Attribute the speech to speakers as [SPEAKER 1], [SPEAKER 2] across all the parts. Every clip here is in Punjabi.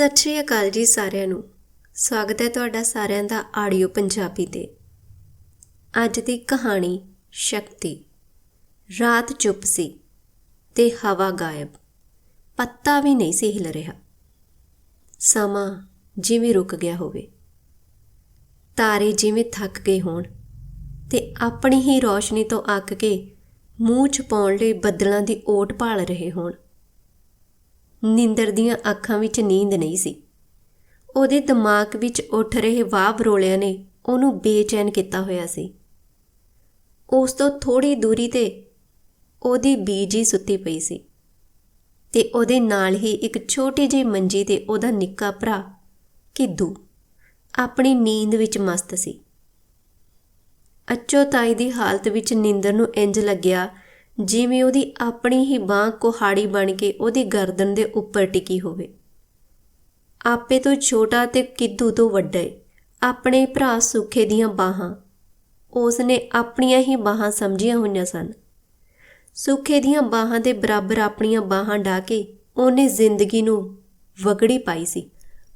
[SPEAKER 1] ਸਤਿ ਸ਼੍ਰੀ ਅਕਾਲ ਜੀ ਸਾਰਿਆਂ ਨੂੰ। ਸਵਾਗਤ ਹੈ ਤੁਹਾਡਾ ਸਾਰਿਆਂ ਦਾ ਆਡੀਓ ਪੰਜਾਬੀ ਤੇ। ਅੱਜ ਦੀ ਕਹਾਣੀ ਸ਼ਕਤੀ। ਰਾਤ ਚੁੱਪ ਸੀ ਤੇ ਹਵਾ ਗਾਇਬ। ਪੱਤਾ ਵੀ ਨਹੀਂ ਸੀ ਹਿਲ ਰਿਹਾ। ਸਮਾਂ ਜਿਵੇਂ ਰੁਕ ਗਿਆ ਹੋਵੇ। ਤਾਰੇ ਜਿਵੇਂ ਥੱਕ ਗਏ ਹੋਣ ਤੇ ਆਪਣੀ ਹੀ ਰੋਸ਼ਨੀ ਤੋਂ ਅੱਕ ਕੇ ਮੂੰਹ ਛੁਪਾਉਣ ਲਈ ਬੱਦਲਾਂ ਦੀ ਓਟ ਭਾਲ ਰਹੇ ਹੋਣ। ਨਿੰਦਰ ਦੀਆਂ ਅੱਖਾਂ ਵਿੱਚ ਨੀਂਦ ਨਹੀਂ ਸੀ। ਉਹਦੇ ਦਿਮਾਗ ਵਿੱਚ ਉੱਠ ਰਹੇ ਵਾਹ ਬਰੋਲਿਆਂ ਨੇ ਉਹਨੂੰ ਬੇਚੈਨ ਕੀਤਾ ਹੋਇਆ ਸੀ। ਉਸ ਤੋਂ ਥੋੜੀ ਦੂਰੀ ਤੇ ਉਹਦੀ ਬੀਜੀ ਸੁੱਤੀ ਪਈ ਸੀ ਤੇ ਉਹਦੇ ਨਾਲ ਹੀ ਇੱਕ ਛੋਟੀ ਜਿਹੀ ਮੰਜੀ ਤੇ ਉਹਦਾ ਨਿੱਕਾ ਭਰਾ ਕਿੱਦੂ ਆਪਣੀ ਨੀਂਦ ਵਿੱਚ ਮਸਤ ਸੀ। ਅੱਚੋ ਤਾਈ ਦੀ ਹਾਲਤ ਵਿੱਚ ਨਿੰਦਰ ਨੂੰ ਇੰਜ ਲੱਗਿਆ ਜਿਵੇਂ ਉਹਦੀ ਆਪਣੀ ਹੀ ਬਾਹ ਕੁਹਾੜੀ ਬਣ ਕੇ ਉਹਦੀ ਗਰਦਨ ਦੇ ਉੱਪਰ ਟਿਕੀ ਹੋਵੇ। ਆਪੇ ਤੋਂ ਛੋਟਾ ਤੇ ਕਿੱਦੂ ਤੋਂ ਵੱਡਾ ਏ। ਆਪਣੇ ਭਰਾ ਸੁੱਖੇ ਦੀਆਂ ਬਾਹਾਂ। ਉਸ ਨੇ ਆਪਣੀਆਂ ਹੀ ਬਾਹਾਂ ਸਮਝੀਆਂ ਹੋਈਆਂ ਸਨ। ਸੁੱਖੇ ਦੀਆਂ ਬਾਹਾਂ ਦੇ ਬਰਾਬਰ ਆਪਣੀਆਂ ਬਾਹਾਂ ਢਾ ਕੇ ਉਹਨੇ ਜ਼ਿੰਦਗੀ ਨੂੰ ਵਗੜੀ ਪਾਈ ਸੀ।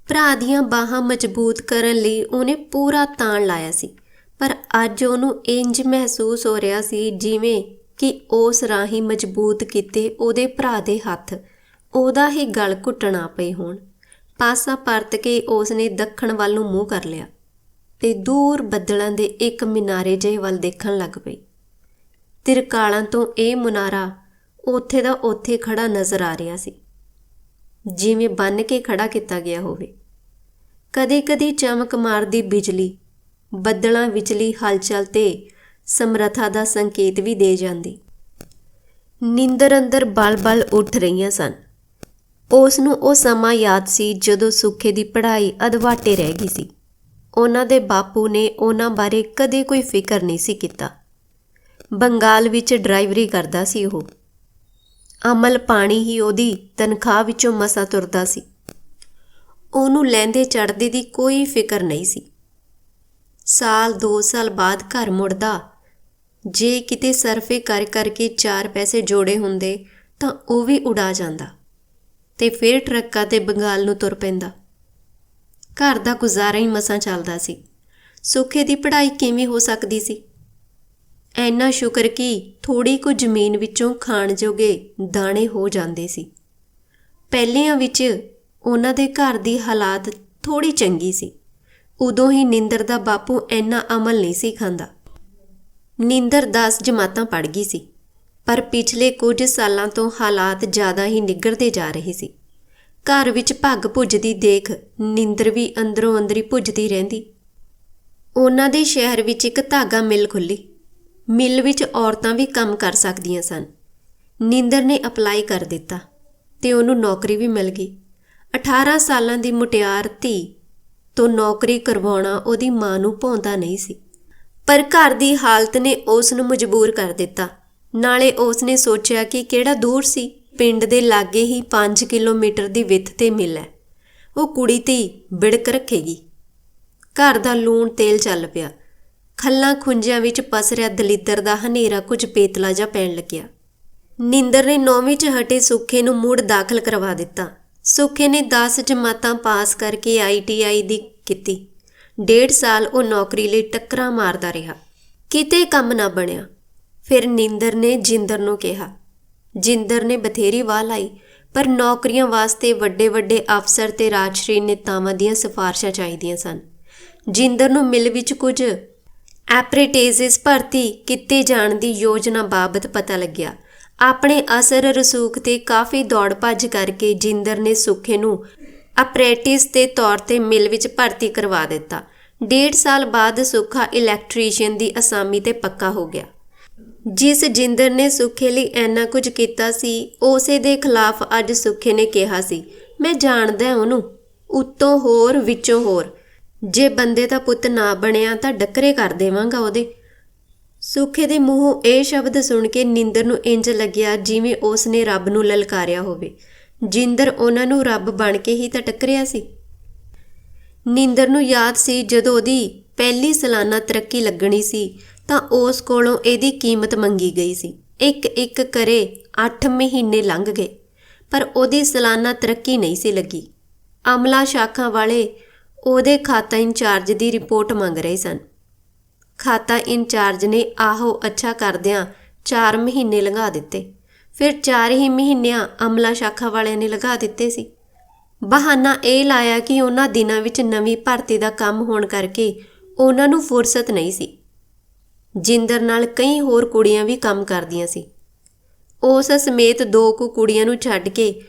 [SPEAKER 1] ਭਰਾ ਦੀਆਂ ਬਾਹਾਂ ਮਜ਼ਬੂਤ ਕਰਨ ਲਈ ਉਹਨੇ ਪੂਰਾ ਤਾਣ ਲਾਇਆ ਸੀ। ਪਰ ਅੱਜ ਉਹਨੂੰ ਇੰਜ ਮਹਿਸੂਸ ਹੋ ਰਿਹਾ ਸੀ ਜਿਵੇਂ ਕਿ ਉਸ ਰਾਹੀਂ ਮਜ਼ਬੂਤ ਕੀਤੇ ਉਹਦੇ ਭਰਾ ਦੇ ਹੱਥ, ਉਹਦਾ ਹੀ ਗਲ ਘੁੱਟਣਾ ਪਏ ਹੋਣ। ਪਾਸਾ ਪਰਤ ਕੇ ਉਸ ਨੇ ਦੱਖਣ ਵੱਲ ਨੂੰ ਮੂੰਹ ਕਰ ਲਿਆ ਤੇ ਦੂਰ ਬੱਦਲਾਂ ਦੇ ਇੱਕ ਮਿਨਾਰੇ ਜਿਹੇ ਵੱਲ ਦੇਖਣ ਲੱਗ ਪਈ। ਤਿਰਕਾਲਾਂ ਤੋਂ ਇਹ ਮੁਨਾਰਾ ਉੱਥੇ ਦਾ ਉੱਥੇ ਖੜਾ ਨਜ਼ਰ ਆ ਰਿਹਾ ਸੀ। ਜਿਵੇਂ ਬੰਨ ਕੇ ਖੜਾ ਕੀਤਾ ਗਿਆ ਹੋਵੇ। ਕਦੇ-ਕਦੇ ਚਮਕ ਮਾਰਦੀ ਬਿਜਲੀ, ਬੱਦਲਾਂ ਵਿਚਲੀ ਹਲਚਲ ਤੇ ਸਮਰੱਥਾ ਦਾ ਸੰਕੇਤ ਵੀ ਦੇ ਜਾਂਦੀ। ਨਿੰਦਰ ਅੰਦਰ ਬਲ-ਬਲ ਉੱਠ ਰਹੀਆਂ ਸਨ। ਉਸ ਨੂੰ ਉਹ ਸਮਾਂ ਯਾਦ ਸੀ ਜਦੋਂ ਸੁੱਖੇ ਦੀ ਪੜ੍ਹਾਈ ਅਧਵਾਟੇ ਰਹਿ ਗਈ ਸੀ। ਉਹਨਾਂ ਦੇ ਬਾਪੂ ਨੇ ਉਹਨਾਂ ਬਾਰੇ ਕਦੇ ਕੋਈ ਫਿਕਰ ਨਹੀਂ ਸੀ ਕੀਤਾ। ਬੰਗਾਲ ਵਿੱਚ ਡਰਾਈਵਰੀ ਕਰਦਾ ਸੀ ਉਹ। ਅਮਲ ਪਾਣੀ ਹੀ ਉਹਦੀ ਤਨਖਾਹ ਵਿੱਚੋਂ ਮਸਾ ਤੁਰਦਾ ਸੀ। ਉਹਨੂੰ ਲੈਂਦੇ ਚੜਦੇ ਦੀ ਕੋਈ ਫਿਕਰ ਨਹੀਂ ਸੀ। ਸਾਲ 2 ਸਾਲ ਬਾਅਦ ਘਰ ਮੁੜਦਾ ਜੇ ਕਿਤੇ ਸਰਫੇ ਕਰ ਕਰਕੇ ਚਾਰ ਪੈਸੇ ਜੋੜੇ ਹੁੰਦੇ, ਤਾਂ ਉਹ ਵੀ ਉਡਾ ਜਾਂਦਾ। ਤੇ ਫਿਰ ਟਰੱਕਾਂ ਤੇ ਬੰਗਾਲ ਨੂੰ ਤੁਰ ਪੈਂਦਾ। ਘਰ ਦਾ ਗੁਜ਼ਾਰਾ ਹੀ ਮਸਾਂ ਚੱਲਦਾ ਸੀ। ਸੁੱਖੇ ਦੀ ਪੜ੍ਹਾਈ ਕਿਵੇਂ ਹੋ ਸਕਦੀ ਸੀ? ਐਨਾ ਸ਼ੁਕਰ ਕਿ ਥੋੜੀ ਕੁ ਜ਼ਮੀਨ ਵਿੱਚੋਂ ਖਾਣ ਜੋਗੇ ਦਾਣੇ ਹੋ ਜਾਂਦੇ ਸੀ। ਪਹਿਲਿਆਂ ਵਿੱਚ ਉਹਨਾਂ ਦੇ ਘਰ ਦੀ ਹਾਲਾਤ ਥੋੜੀ ਚੰਗੀ ਸੀ। ਉਦੋਂ ਹੀ ਨਿੰਦਰ ਦਾ ਬਾਪੂ ਐਨਾ ਅਮਲ ਨਹੀਂ ਸੀ ਖਾਂਦਾ। ਨਿੰਦਰ 10 ਜਮਾਤਾਂ ਪੜ ਗਈ ਸੀ, ਪਰ ਪਿਛਲੇ ਕੁਝ ਸਾਲਾਂ ਤੋਂ ਹਾਲਾਤ ਜ਼ਿਆਦਾ ਹੀ ਨਿੱਗੜਦੇ ਜਾ ਰਹੇ ਸੀ। ਘਰ ਵਿੱਚ ਭੱਗ ਭੁੱਜਦੀ ਦੇਖ ਨਿੰਦਰ ਵੀ ਅੰਦਰੋਂ ਅੰਦਰੀ ਭੁੱਜਦੀ ਰਹਿੰਦੀ। ਉਹਨਾਂ ਦੇ ਸ਼ਹਿਰ ਵਿੱਚ ਇੱਕ ਧਾਗਾ ਮਿਲ ਖੁੱਲੀ ਮਿਲ ਵਿੱਚ ਔਰਤਾਂ ਵੀ ਕੰਮ ਕਰ ਸਕਦੀਆਂ ਸਨ। ਨਿੰਦਰ ਨੇ ਅਪਲਾਈ ਕਰ ਦਿੱਤਾ ਤੇ ਉਹਨੂੰ ਨੌਕਰੀ ਵੀ ਮਿਲ ਗਈ। 18 ਸਾਲਾਂ ਦੀ ਮੁਟਿਆਰ ਧੀ ਤੋਂ ਨੌਕਰੀ ਕਰਵਾਉਣਾ ਉਹਦੀ ਮਾਂ ਨੂੰ ਭਾਉਂਦਾ ਨਹੀਂ ਸੀ। ਪਰ ਘਰ ਦੀ ਹਾਲਤ ਨੇ ਉਸ ਨੂੰ ਮਜਬੂਰ ਕਰ ਦਿੱਤਾ। ਨਾਲੇ ਉਸ ਨੇ ਸੋਚਿਆ ਕਿ ਕਿਹੜਾ ਦੂਰ ਸੀ। ਪਿੰਡ ਦੇ ਲਾਗੇ ਹੀ 5 ਕਿਲੋਮੀਟਰ ਦੀ ਵਿੱਥ ਤੇ ਮਿਲ ਹੈ। ਉਹ ਕੁੜੀ ਤੇ ਬਿੜਕ ਰੱਖੇਗੀ। ਘਰ ਦਾ ਲੂਣ ਤੇਲ ਚੱਲ ਪਿਆ। ਖੱਲਾਂ ਖੁੰਝਾਂ ਵਿੱਚ ਪਸਰਿਆ ਦਲਿੱਦਰ ਦਾ ਹਨੇਰਾ ਕੁਝ ਪੇਤਲਾ ਜਿਹਾ ਪੈਣ ਲੱਗਿਆ। ਨਿੰਦਰ ਨੇ ਨੌਵੀਂ 'ਚ ਹਟੇ ਸੁੱਖੇ ਨੂੰ ਮੁੜ ਦਾਖਲ ਕਰਵਾ ਦਿੱਤਾ। ਸੁੱਖੇ ਨੇ 10 ਜਮਾਤਾਂ ਪਾਸ ਕਰਕੇ ਆਈਟੀਆਈ ਦੀ ਕੀਤੀ। ਡੇਢ ਸਾਲ ਉਹ ਨੌਕਰੀ ਲਈ ਟੱਕਰਾਂ ਮਾਰਦਾ ਰਿਹਾ। ਕਿਤੇ ਕੰਮ ਨਾ ਬਣਿਆ। ਫਿਰ ਨਿੰਦਰ ਨੇ ਜਿੰਦਰ ਨੂੰ ਕਿਹਾ। ਜਿੰਦਰ ਨੇ ਬਥੇਰੀ ਵਾਹ ਲਾਈ, ਪਰ ਨੌਕਰੀਆਂ ਵਾਸਤੇ ਵੱਡੇ ਵੱਡੇ ਅਫਸਰ ਤੇ ਰਾਜਸ਼ਰੀ ਨੇਤਾਵਾਂ ਦੀਆਂ ਸਿਫਾਰਸ਼ਾਂ ਚਾਹੀਦੀਆਂ ਸਨ। ਜਿੰਦਰ ਨੂੰ ਮਿਲ ਵਿੱਚ ਕੁਝ ਐਪਰੇਟਿਸਿਸ ਭਰਤੀ ਕਿਤੇ ਜਾਣ ਦੀ ਯੋਜਨਾ ਬਾਬਤ ਪਤਾ ਲੱਗਿਆ। ਆਪਣੇ ਅਸਰ ਰਸੂਖ ਤੇ ਕਾਫੀ ਦੌੜ ਭੱਜ ਕਰਕੇ ਜਿੰਦਰ ਨੇ ਸੁੱਖੇ ਨੂੰ ਅਪਰੈਂਟਿਸ ਦੇ ਤੌਰ ਤੇ ਮਿਲ ਵਿੱਚ ਭਰਤੀ ਕਰਵਾ ਦਿੱਤਾ। ਡੇਢ ਸਾਲ ਬਾਅਦ ਸੁੱਖਾ ਇਲੈਕਟ੍ਰੀਸ਼ੀਅਨ ਦੀ ਅਸਾਮੀ ਤੇ ਪੱਕਾ ਹੋ ਗਿਆ। ਜਿਸ ਜਿੰਦਰ ਨੇ ਸੁੱਖੇ ਲਈ ਐਨਾ ਕੁਝ ਕੀਤਾ ਸੀ, ਉਸੇ ਦੇ ਖਿਲਾਫ ਅੱਜ ਸੁੱਖੇ ਨੇ ਕਿਹਾ ਸੀ, ਮੈਂ ਜਾਣਦਾ ਉਹਨੂੰ, ਉੱਤੋਂ ਹੋਰ, ਵਿੱਚੋਂ ਹੋਰ। ਜੇ ਬੰਦੇ ਦਾ ਪੁੱਤ ਨਾ ਬਣਿਆ ਤਾਂ ਡੱਕਰੇ ਕਰ ਦੇਵਾਂਗਾ ਉਹਦੇ। ਸੁੱਖੇ ਦੇ ਮੂੰਹੋਂ ਇਹ ਸ਼ਬਦ ਸੁਣ ਕੇ ਨਿੰਦਰ ਨੂੰ ਇੰਜ ਲੱਗਿਆ ਜਿਵੇਂ ਉਸ ਨੇ ਰੱਬ ਨੂੰ ਲਲਕਾਰਿਆ ਹੋਵੇ। ਜਿੰਦਰ ਉਹਨਾਂ ਨੂੰ ਰੱਬ ਬਣ ਕੇ ਹੀ ਤਾਂ ਟੱਕਰਿਆ ਸੀ। ਨਿੰਦਰ ਨੂੰ ਯਾਦ ਸੀ ਜਦੋਂ ਉਹਦੀ ਪਹਿਲੀ ਸਾਲਾਨਾ ਤਰੱਕੀ ਲੱਗਣੀ ਸੀ, ਤਾਂ ਉਸ ਕੋਲੋਂ ਇਹਦੀ ਕੀਮਤ ਮੰਗੀ ਗਈ ਸੀ। ਇੱਕ ਇੱਕ ਕਰੇ 8 ਮਹੀਨੇ ਲੰਘ ਗਏ, ਪਰ ਉਹਦੀ ਸਾਲਾਨਾ ਤਰੱਕੀ ਨਹੀਂ ਸੀ ਲੱਗੀ। ਅਮਲਾ ਸ਼ਾਖਾ ਵਾਲੇ ਉਹਦੇ ਖਾਤਾ ਇੰਚਾਰਜ ਦੀ ਰਿਪੋਰਟ ਮੰਗ ਰਹੇ ਸਨ। ਖਾਤਾ ਇੰਚਾਰਜ ਨੇ ਆਹੋ ਅੱਛਾ ਕਰਦਿਆਂ 4 ਮਹੀਨੇ ਲੰਘਾ ਦਿੱਤੇ। ਫਿਰ 4 ਹੀ ਮਹੀਨਿਆਂ ਅਮਲਾ ਸ਼ਾਖਾ ਵਾਲਿਆਂ ਨੇ ਲਗਾ ਦਿੱਤੇ ਸੀ। ਬਹਾਨਾ ਇਹ ਲਾਇਆ ਕਿ ਉਹਨਾਂ ਦਿਨਾਂ ਵਿੱਚ ਨਵੀਂ ਭਰਤੀ ਦਾ ਕੰਮ ਹੋਣ ਕਰਕੇ ਉਹਨਾਂ ਨੂੰ ਫੁਰਸਤ ਨਹੀਂ ਸੀ। ਜਿੰਦਰ ਨਾਲ ਕਈ ਹੋਰ ਕੁੜੀਆਂ ਵੀ ਕੰਮ ਕਰਦੀਆਂ ਸੀ। ਉਸ ਸਮੇਤ ਦੋ ਕੁ ਕੁੜੀਆਂ ਨੂੰ ਛੱਡ ਕੇ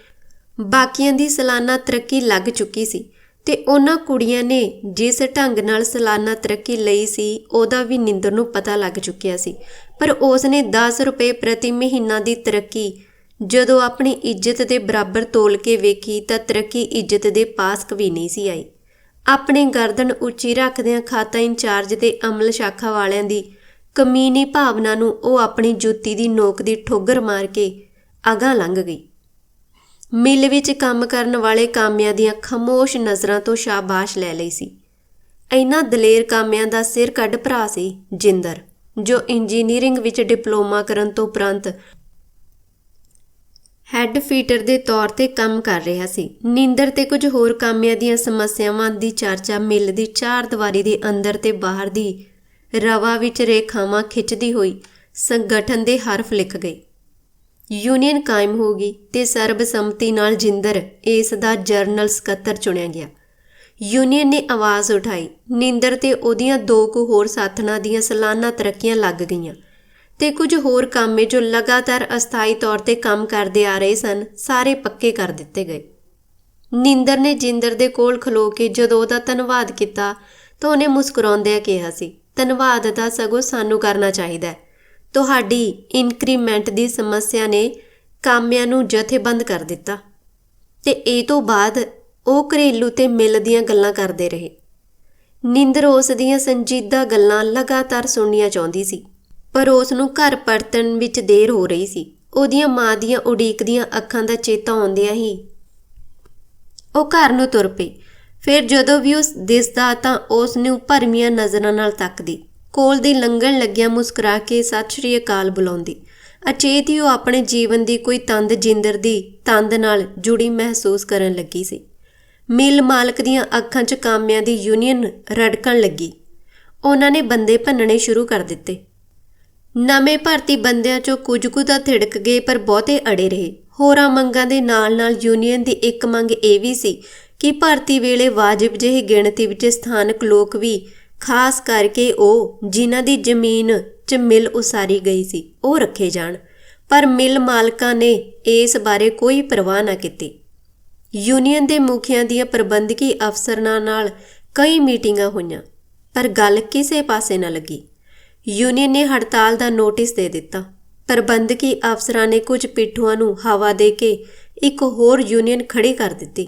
[SPEAKER 1] ਬਾਕੀਆਂ ਦੀ ਸਾਲਾਨਾ ਤਰੱਕੀ ਲੱਗ ਚੁੱਕੀ ਸੀ ਤੇ ਉਹਨਾਂ ਕੁੜੀਆਂ ਨੇ ਜਿਸ ਢੰਗ ਨਾਲ ਸਾਲਾਨਾ ਤਰੱਕੀ ਲਈ ਸੀ, ਉਹਦਾ ਵੀ ਨਿੰਦਰ ਨੂੰ ਪਤਾ ਲੱਗ ਚੁੱਕਿਆ ਸੀ। ਪਰ ਉਸ ਨੇ 10 ਰੁਪਏ ਪ੍ਰਤੀ ਮਹੀਨਾ ਦੀ ਤਰੱਕੀ ਜਦੋਂ ਆਪਣੀ ਇੱਜ਼ਤ ਦੇ ਬਰਾਬਰ ਤੋਲ ਕੇ ਵੇਖੀ ਤਾਂ ਤਰੱਕੀ ਇੱਜ਼ਤ ਦੇ ਪਾਸਕ ਵੀ ਨਹੀਂ ਸੀ ਆਈ। ਆਪਣੀ ਗਰਦਨ ਉੱਚੀ ਰੱਖਦਿਆਂ ਖਾਤਾ ਇੰਚਾਰਜ ਦੇ ਅਮਲ ਸ਼ਾਖਾ ਵਾਲਿਆਂ ਦੀ ਕਮੀਨੀ ਭਾਵਨਾ ਨੂੰ ਉਹ ਆਪਣੀ ਜੁੱਤੀ ਦੀ ਨੋਕ ਦੀ ਠੋਗਰ ਮਾਰ ਕੇ ਅਗਾਂਹ ਲੰਘ ਗਈ। ਮਿਲ ਵਿੱਚ ਕੰਮ ਕਰਨ ਵਾਲੇ ਕਾਮਿਆਂ ਦੀਆਂ ਖਮੋਸ਼ ਨਜ਼ਰਾਂ ਤੋਂ ਸ਼ਾਬਾਸ਼ ਲੈ ਲਈ ਸੀ। ਇਹਨਾਂ ਦਲੇਰ ਕਾਮਿਆਂ ਦਾ ਸਿਰ ਕੱਢ ਭਰਾ ਸੀ ਜਿੰਦਰ, ਜੋ ਇੰਜੀਨੀਅਰਿੰਗ ਵਿੱਚ ਡਿਪਲੋਮਾ ਕਰਨ ਤੋਂ ਉਪਰੰਤ ਹੈੱਡ ਫੀਟਰ ਦੇ ਤੌਰ ਤੇ ਕੰਮ ਕਰ ਰਿਹਾ ਸੀ। ਨੀਂਦਰ ਤੇ ਕੁਝ ਹੋਰ ਕਾਮਿਆਂ ਦੀਆਂ ਸਮੱਸਿਆਵਾਂ ਦੀ ਚਰਚਾ ਮਿਲ ਦੀ ਚਾਰ ਦੀਵਾਰੀ ਦੇ ਅੰਦਰ ਤੇ ਬਾਹਰ ਦੀ ਰਵਾ ਵਿੱਚ ਰੇਖਾਵਾਂ ਖਿੱਚਦੀ ਹੋਈ ਸੰਗਠਨ ਦੇ ਹਰਫ ਲਿਖ ਗਈ। ਯੂਨੀਅਨ ਕਾਇਮ ਹੋ ਗਈ ਤੇ ਸਰਬਸੰਮਤੀ ਨਾਲ ਜਿੰਦਰ ਇਸ ਦਾ ਜਰਨਲ ਸਕੱਤਰ ਚੁਣਿਆ ਗਿਆ। ਯੂਨੀਅਨ ਨੇ ਆਵਾਜ਼ ਉਠਾਈ। ਨਿੰਦਰ ਤੇ ਉਹਦੀਆਂ ਦੋ ਕੁ ਹੋਰ ਸਾਥਣਾਂ ਦੀਆਂ ਸਾਲਾਨਾ ਤਰੱਕੀਆਂ ਲੱਗ ਗਈਆਂ। ਤੇ ਕੁਝ ਹੋਰ ਕੰਮ ਜੋ ਲਗਾਤਾਰ ਅਸਥਾਈ ਤੌਰ ਤੇ ਕੰਮ ਕਰਦੇ ਆ ਰਹੇ ਸਨ, ਸਾਰੇ ਪੱਕੇ ਕਰ ਦਿੱਤੇ ਗਏ। ਨਿੰਦਰ ਨੇ ਜਿੰਦਰ ਦੇ ਕੋਲ ਖਲੋ ਕੇ ਜਦੋਂ ਉਹਦਾ ਧੰਨਵਾਦ ਕੀਤਾ, ਤਾਂ ਉਹਨੇ ਮੁਸਕਰਾਉਂਦਿਆਂ ਕਿਹਾ ਸੀ, ਧੰਨਵਾਦ ਦਾ ਸਗੋਂ ਸਾਨੂੰ ਕਰਨਾ ਚਾਹੀਦਾ ਹੈ। ਤੁਹਾਡੀ ਇਨਕਰੀਮੈਂਟ ਦੀ ਸਮੱਸਿਆ ਨੇ ਕਾਮਿਆਂ ਨੂੰ ਜਥੇਬੰਦ ਕਰ ਦਿੱਤਾ। ਤੇ ਇਹ ਤੋਂ ਬਾਅਦ ਉਹ ਘਰੇਲੂ ਤੇ ਮਿਲ ਦੀਆਂ ਗੱਲਾਂ ਕਰਦੇ ਰਹੇ। ਨਿੰਦਰ ਉਸ ਦੀਆਂ ਸੰਜੀਦਾ ਗੱਲਾਂ ਲਗਾਤਾਰ ਸੁਣਨੀਆਂ ਚਾਹੁੰਦੀ ਸੀ। ਪਰ ਉਸ ਨੂੰ ਘਰ ਪਰਤਣ ਵਿੱਚ ਦੇਰ ਹੋ ਰਹੀ ਸੀ। ਉਹਦੀਆਂ ਮਾਂ ਦੀਆਂ ਉਡੀਕਦੀਆਂ ਅੱਖਾਂ ਦਾ ਚੇਤਾ ਆਉਂਦਿਆਂ ਹੀ ਉਹ ਘਰ ਨੂੰ ਤੁਰ ਪਈ। ਫਿਰ ਜਦੋਂ ਵੀ ਉਸ ਦਿਸਦਾ ਤਾਂ ਉਸ ਨੂੰ ਭਰਮੀਆਂ ਨਜ਼ਰਾਂ ਨਾਲ ਤੱਕਦੀ। ਕੋਲ ਦੀ ਲੰਗਣ ਲੱਗਿਆ ਮੁਸਕਰਾ ਕੇ ਸਤਿ ਸ਼੍ਰੀ ਅਕਾਲ ਬੁਲਾਉਂਦੀ। ਅਚੇਤ ਹੀ ਉਹ ਆਪਣੇ ਜੀਵਨ ਦੀ ਕੋਈ ਤੰਦ ਜਿੰਦਰ ਦੀ ਤੰਦ ਨਾਲ ਜੁੜੀ ਮਹਿਸੂਸ ਕਰਨ ਲੱਗੀ ਸੀ। ਮਿਲ ਮਾਲਕ ਦੀਆਂ ਅੱਖਾਂ 'ਚ ਕਾਮਿਆਂ ਦੀ ਯੂਨੀਅਨ ਰੜਕਣ ਲੱਗੀ। ਉਹਨਾਂ ਨੇ ਬੰਦੇ ਭੰਨਣੇ ਸ਼ੁਰੂ ਕਰ ਦਿੱਤੇ। ਨਵੇਂ ਭਰਤੀ ਬੰਦਿਆਂ 'ਚੋਂ ਕੁਝ ਕੁ ਤਾਂ ਥਿੜਕ ਗਏ ਪਰ ਬਹੁਤੇ ਅੜੇ ਰਹੇ। ਹੋਰਾਂ ਮੰਗਾਂ ਦੇ ਨਾਲ-ਨਾਲ ਯੂਨੀਅਨ ਦੀ ਇੱਕ ਮੰਗ ਇਹ ਵੀ ਸੀ ਕਿ ਭਰਤੀ ਵੇਲੇ ਵਾਜਬ ਜਿਹੀ ਗਿਣਤੀ ਵਿੱਚ ਸਥਾਨਕ ਲੋਕ ਵੀ, ਖਾਸ ਕਰਕੇ ਉਹ ਜਿਨ੍ਹਾਂ ਦੀ ਜ਼ਮੀਨ 'ਚ ਮਿਲ ਉਸਾਰੀ ਗਈ ਸੀ, ਉਹ ਰੱਖੇ ਜਾਣ। ਪਰ ਮਿਲ ਮਾਲਕਾਂ ਨੇ ਇਸ ਬਾਰੇ ਕੋਈ ਪਰਵਾਹ ਨਾ ਕੀਤੀ। ਯੂਨੀਅਨ ਦੇ ਮੁਖੀਆਂ ਦੀਆਂ ਪ੍ਰਬੰਧਕੀ ਅਫਸਰਾਂ ਨਾਲ ਕਈ ਮੀਟਿੰਗਾਂ ਹੋਈਆਂ, ਪਰ ਗੱਲ ਕਿਸੇ ਪਾਸੇ ਨਾ ਲੱਗੀ। ਯੂਨੀਅਨ ਨੇ ਹੜਤਾਲ ਦਾ ਨੋਟਿਸ ਦੇ ਦਿੱਤਾ। ਪ੍ਰਬੰਧਕੀ ਅਫਸਰਾਂ ਨੇ ਕੁਝ ਪਿੱਠੂਆਂ ਨੂੰ ਹਵਾ ਦੇ ਕੇ ਇੱਕ ਹੋਰ ਯੂਨੀਅਨ ਖੜੀ ਕਰ ਦਿੱਤੀ।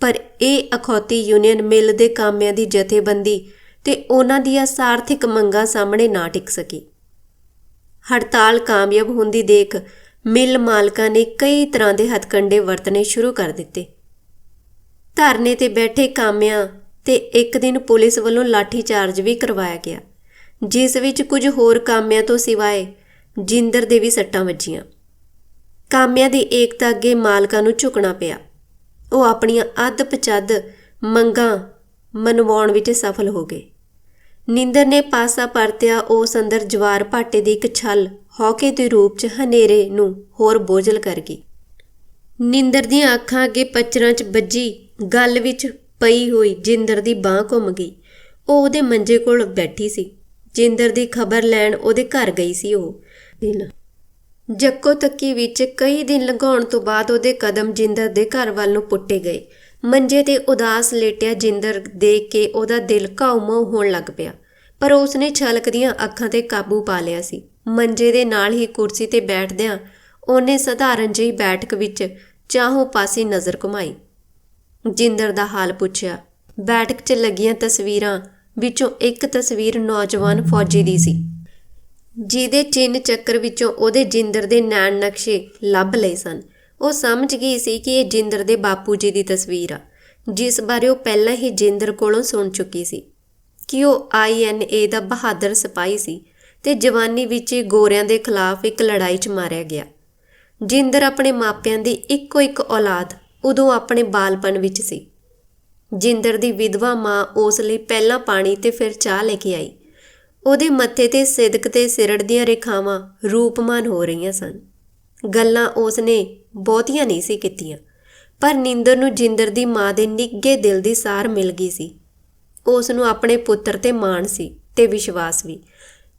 [SPEAKER 1] ਪਰ ਇਹ ਅਖੌਤੀ ਯੂਨੀਅਨ ਮਿਲ ਦੇ ਕਾਮਿਆਂ ਦੀ ਜਥੇਬੰਦੀ ਤੇ ਉਹਨਾਂ ਦੀਆਂ ਸਾਰਥਿਕ ਮੰਗਾਂ ਸਾਹਮਣੇ ਨਾ ਟਿਕ ਸਕੀ। ਹੜਤਾਲ ਕਾਮਯਾਬ ਹੁੰਦੀ ਦੇਖ ਮਿਲ ਮਾਲਕਾਂ ਨੇ ਕਈ ਤਰ੍ਹਾਂ ਦੇ ਹਥਕੰਡੇ ਵਰਤਣੇ ਸ਼ੁਰੂ ਕਰ ਦਿੱਤੇ। ਧਰਨੇ ਤੇ ਬੈਠੇ ਕਾਮਿਆਂ ਤੇ ਇੱਕ ਦਿਨ ਪੁਲਿਸ ਵੱਲੋਂ ਲਾਠੀ ਚਾਰਜ ਵੀ ਕਰਵਾਇਆ ਗਿਆ। ਜਿਸ ਵਿੱਚ ਕੁਝ ਹੋਰ ਕਾਮਿਆਂ ਤੋਂ ਸਿਵਾਏ ਜਿੰਦਰ ਦੇ ਵੀ ਸੱਟਾਂ ਵੱਜੀਆਂ। ਕਾਮਿਆਂ ਦੀ ਏਕਤਾ ਅੱਗੇ ਮਾਲਕਾਂ ਨੂੰ ਝੁਕਣਾ ਪਿਆ। ਉਹ ਆਪਣੀਆਂ ਅੱਧ ਪਚੱਦ ਮੰਗਾਂ ਮਨਵਾਉਣ ਵਿੱਚ ਸਫਲ ਹੋ ਗਏ। ਨਿੰਦਰ ਨੇ ਪਾਸਾ ਪਰਤਿਆ ਉਸ ਅੰਦਰ ਜਵਾਰ ਭਾਟੇ ਦੀ ਇੱਕ ਛਲ ਹੌਕੇ ਦੇ ਰੂਪ 'ਚ ਹਨੇਰੇ ਨੂੰ ਹੋਰ ਬੋਝਲ ਕਰ ਗਈ। ਨਿੰਦਰ ਦੀਆਂ ਅੱਖਾਂ ਅੱਗੇ ਪੱਚਰਾਂ 'ਚ ਵੱਜੀ, ਗੱਲ ਵਿੱਚ ਪਈ ਹੋਈ ਜਿੰਦਰ ਦੀ ਬਾਹ ਘੁੰਮ ਗਈ। ਉਹ ਉਹਦੇ ਮੰਜੇ ਕੋਲ ਬੈਠੀ ਸੀ। ਜਿੰਦਰ ਦੀ ਖਬਰ ਲੈਣ ਉਹਦੇ ਘਰ ਗਈ ਸੀ ਉਹ। ਦਿਨ। ਜੱਕੋ ਤੱਕੀ ਵਿੱਚ ਕਈ ਦਿਨ ਲੰਘਾਉਣ ਤੋਂ ਬਾਅਦ ਉਹਦੇ ਕਦਮ ਜਿੰਦਰ ਦੇ ਘਰ ਵੱਲ ਨੂੰ ਪੁੱਟੇ ਗਏ। ਮੰਜੇ ਤੇ ਉਦਾਸ ਲੇਟਿਆ ਜਿੰਦਰ ਦੇਖ ਕੇ ਉਹਦਾ ਦਿਲ ਘਾਉ-ਮਾਉ ਹੋਣ ਲੱਗ ਪਿਆ। ਪਰ ਉਸਨੇ ਛਲਕਦੀਆਂ ਅੱਖਾਂ ਤੇ ਕਾਬੂ ਪਾ ਲਿਆ ਸੀ। ਮੰਜੇ ਦੇ ਨਾਲ ਹੀ ਕੁਰਸੀ ਤੇ ਬੈਠਦਿਆਂ ਉਹਨੇ ਸਧਾਰਨ ਜਿਹੀ ਬੈਠਕ ਵਿੱਚ ਚਾਹੋਂ ਪਾਸੇ ਨਜ਼ਰ ਘੁਮਾਈ। ਜਿੰਦਰ ਦਾ ਹਾਲ ਪੁੱਛਿਆ। ਬੈਠਕ 'ਚ ਲੱਗੀਆਂ ਤਸਵੀਰਾਂ ਵਿੱਚੋਂ ਇੱਕ ਤਸਵੀਰ ਨੌਜਵਾਨ ਫੌਜੀ ਦੀ ਸੀ, ਜਿਹਦੇ ਚਿੰਨ ਚੱਕਰ ਵਿੱਚੋਂ ਉਹਦੇ ਜਿੰਦਰ ਦੇ ਨੈਣ ਨਕਸ਼ੇ ਲੱਭ ਲਏ ਸਨ। ਉਹ ਸਮਝ ਗਈ ਸੀ ਕਿ ਇਹ ਜਿੰਦਰ ਦੇ ਬਾਪੂ ਜੀ ਦੀ ਤਸਵੀਰ ਆ, ਜਿਸ ਬਾਰੇ ਉਹ ਪਹਿਲਾਂ ਹੀ ਜਿੰਦਰ ਕੋਲੋਂ ਸੁਣ ਚੁੱਕੀ ਸੀ ਕਿ ਉਹ ਆਈਐਨਏ ਦਾ ਬਹਾਦਰ ਸਿਪਾਹੀ ਸੀ ਤੇ ਜਵਾਨੀ ਵਿੱਚ ਗੋਰਿਆਂ ਦੇ ਖਿਲਾਫ ਇੱਕ ਲੜਾਈ 'ਚ ਮਾਰਿਆ ਗਿਆ। ਜਿੰਦਰ ਆਪਣੇ ਮਾਪਿਆਂ ਦੀ ਇੱਕੋ ਇੱਕ ਔਲਾਦ ਉਦੋਂ ਆਪਣੇ ਬਾਲਪਨ ਵਿੱਚ ਸੀ। ਜਿੰਦਰ ਦੀ ਵਿਧਵਾ ਮਾਂ ਉਸ ਲਈ ਪਹਿਲਾਂ ਪਾਣੀ ਤੇ ਫਿਰ ਚਾਹ ਲੈ ਕੇ ਆਈ। ਉਹਦੇ ਮੱਥੇ ਤੇ ਸਿਦਕ ਤੇ ਸਿਰੜਦੀਆਂ ਰੇਖਾਵਾਂ ਰੂਪਮਾਨ ਹੋ ਰਹੀਆਂ ਸਨ। ਗੱਲਾਂ ਉਸ ਨੇ ਬਹੁਤੀਆਂ ਨਹੀਂ ਸੀ ਕੀਤੀਆਂ, ਪਰ ਨਿੰਦਰ ਨੂੰ ਜਿੰਦਰ ਦੀ ਮਾਂ ਦੇ ਨਿੱਘੇ ਦਿਲ ਦੀ ਸਾਰ ਮਿਲ ਗਈ ਸੀ। ਉਸ ਨੂੰ ਆਪਣੇ ਪੁੱਤਰ ਤੇ ਮਾਣ ਸੀ ਤੇ ਵਿਸ਼ਵਾਸ ਵੀ।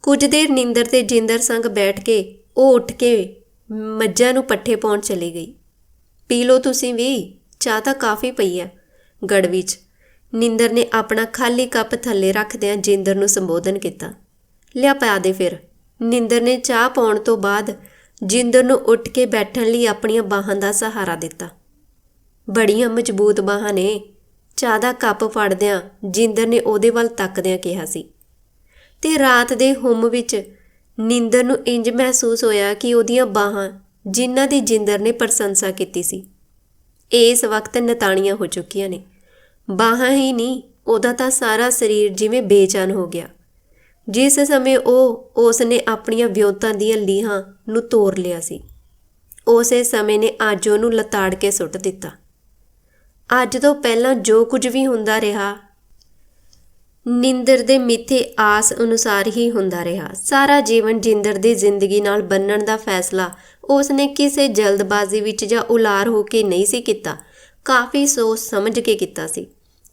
[SPEAKER 1] ਕੁਝ ਦੇਰ ਨਿੰਦਰ ਤੇ ਜਿੰਦਰ ਸੰਗ ਬੈਠ ਕੇ ਉਹ ਉੱਠ ਕੇ ਮੱਝਾਂ ਨੂੰ ਪੱਠੇ ਪਾਉਣ ਚਲੀ ਗਈ। ਪੀ ਲਓ ਤੁਸੀਂ ਵੀ, ਚਾਹ ਤਾਂ ਕਾਫੀ ਪਈ ਹੈ। ਗੜ ਵਿੱਚ। ਨਿੰਦਰ ਨੇ ਆਪਣਾ ਖਾਲੀ ਕੱਪ ਥੱਲੇ ਰੱਖਦਿਆਂ ਜਿੰਦਰ ਨੂੰ ਸੰਬੋਧਨ ਕੀਤਾ। ਲਿਆ ਪਿਆ ਦੇ ਫਿਰ। ਨਿੰਦਰ ਨੇ ਚਾਹ ਪਾਉਣ ਤੋਂ ਬਾਅਦ ਜਿੰਦਰ ਨੂੰ ਉੱਠ ਕੇ ਬੈਠਣ ਲਈ ਆਪਣੀਆਂ ਬਾਹਾਂ ਦਾ ਸਹਾਰਾ ਦਿੱਤਾ। ਬੜੀਆਂ ਮਜ਼ਬੂਤ ਬਾਹਾਂ ਨੇ। ਚਾਹ ਦਾ ਕੱਪ ਫੜਦਿਆਂ ਜਿੰਦਰ ਨੇ ਉਹਦੇ ਵੱਲ ਤੱਕਦਿਆਂ ਕਿਹਾ ਸੀ। ਤੇ ਰਾਤ ਦੇ ਹੁਮ ਵਿੱਚ ਨਿੰਦਰ ਨੂੰ ਇੰਜ ਮਹਿਸੂਸ ਹੋਇਆ ਕਿ ਉਹਦੀਆਂ ਬਾਹਾਂ ਜਿਨ੍ਹਾਂ ਦੀ ਜਿੰਦਰ ਨੇ ਪ੍ਰਸ਼ੰਸਾ ਕੀਤੀ ਸੀ, ਇਸ ਵਕਤ ਨਤਾਣੀਆਂ ਹੋ ਚੁੱਕੀਆਂ ਨੇ। ਬਾਹਾਂ ਹੀ ਨਹੀਂ, ਉਹਦਾ ਤਾਂ ਸਾਰਾ ਸਰੀਰ ਜਿਵੇਂ ਬੇਚੈਨ ਹੋ ਗਿਆ। ਜਿਸ ਸਮੇਂ ਉਹ ਉਸ ਨੇ ਆਪਣੀਆਂ ਵਿਉਤਾਂ ਦੀਆਂ ਲੀਹਾਂ ਨੂੰ ਤੋੜ ਲਿਆ ਸੀ, ਉਸੇ ਸਮੇਂ ਨੇ ਅੱਜ ਉਹਨੂੰ ਲਤਾੜ ਕੇ ਸੁੱਟ ਦਿੱਤਾ। ਅੱਜ ਤੋਂ ਪਹਿਲਾਂ ਜੋ ਕੁਝ ਵੀ ਹੁੰਦਾ ਰਿਹਾ, ਨਿੰਦਰ ਦੇ ਮਿੱਥੇ ਆਸ ਅਨੁਸਾਰ ਹੀ ਹੁੰਦਾ ਰਿਹਾ। ਸਾਰਾ ਜੀਵਨ ਜਿੰਦਰ ਦੀ ਜ਼ਿੰਦਗੀ ਨਾਲ ਬੰਨਣ ਦਾ ਫੈਸਲਾ ਉਸ ਨੇ ਕਿਸੇ ਜਲਦਬਾਜ਼ੀ ਵਿੱਚ ਜਾਂ ਉਲਾਰ ਹੋ ਕੇ ਨਹੀਂ ਸੀ ਕੀਤਾ। ਕਾਫੀ ਸੋਚ ਸਮਝ ਕੇ ਕੀਤਾ ਸੀ।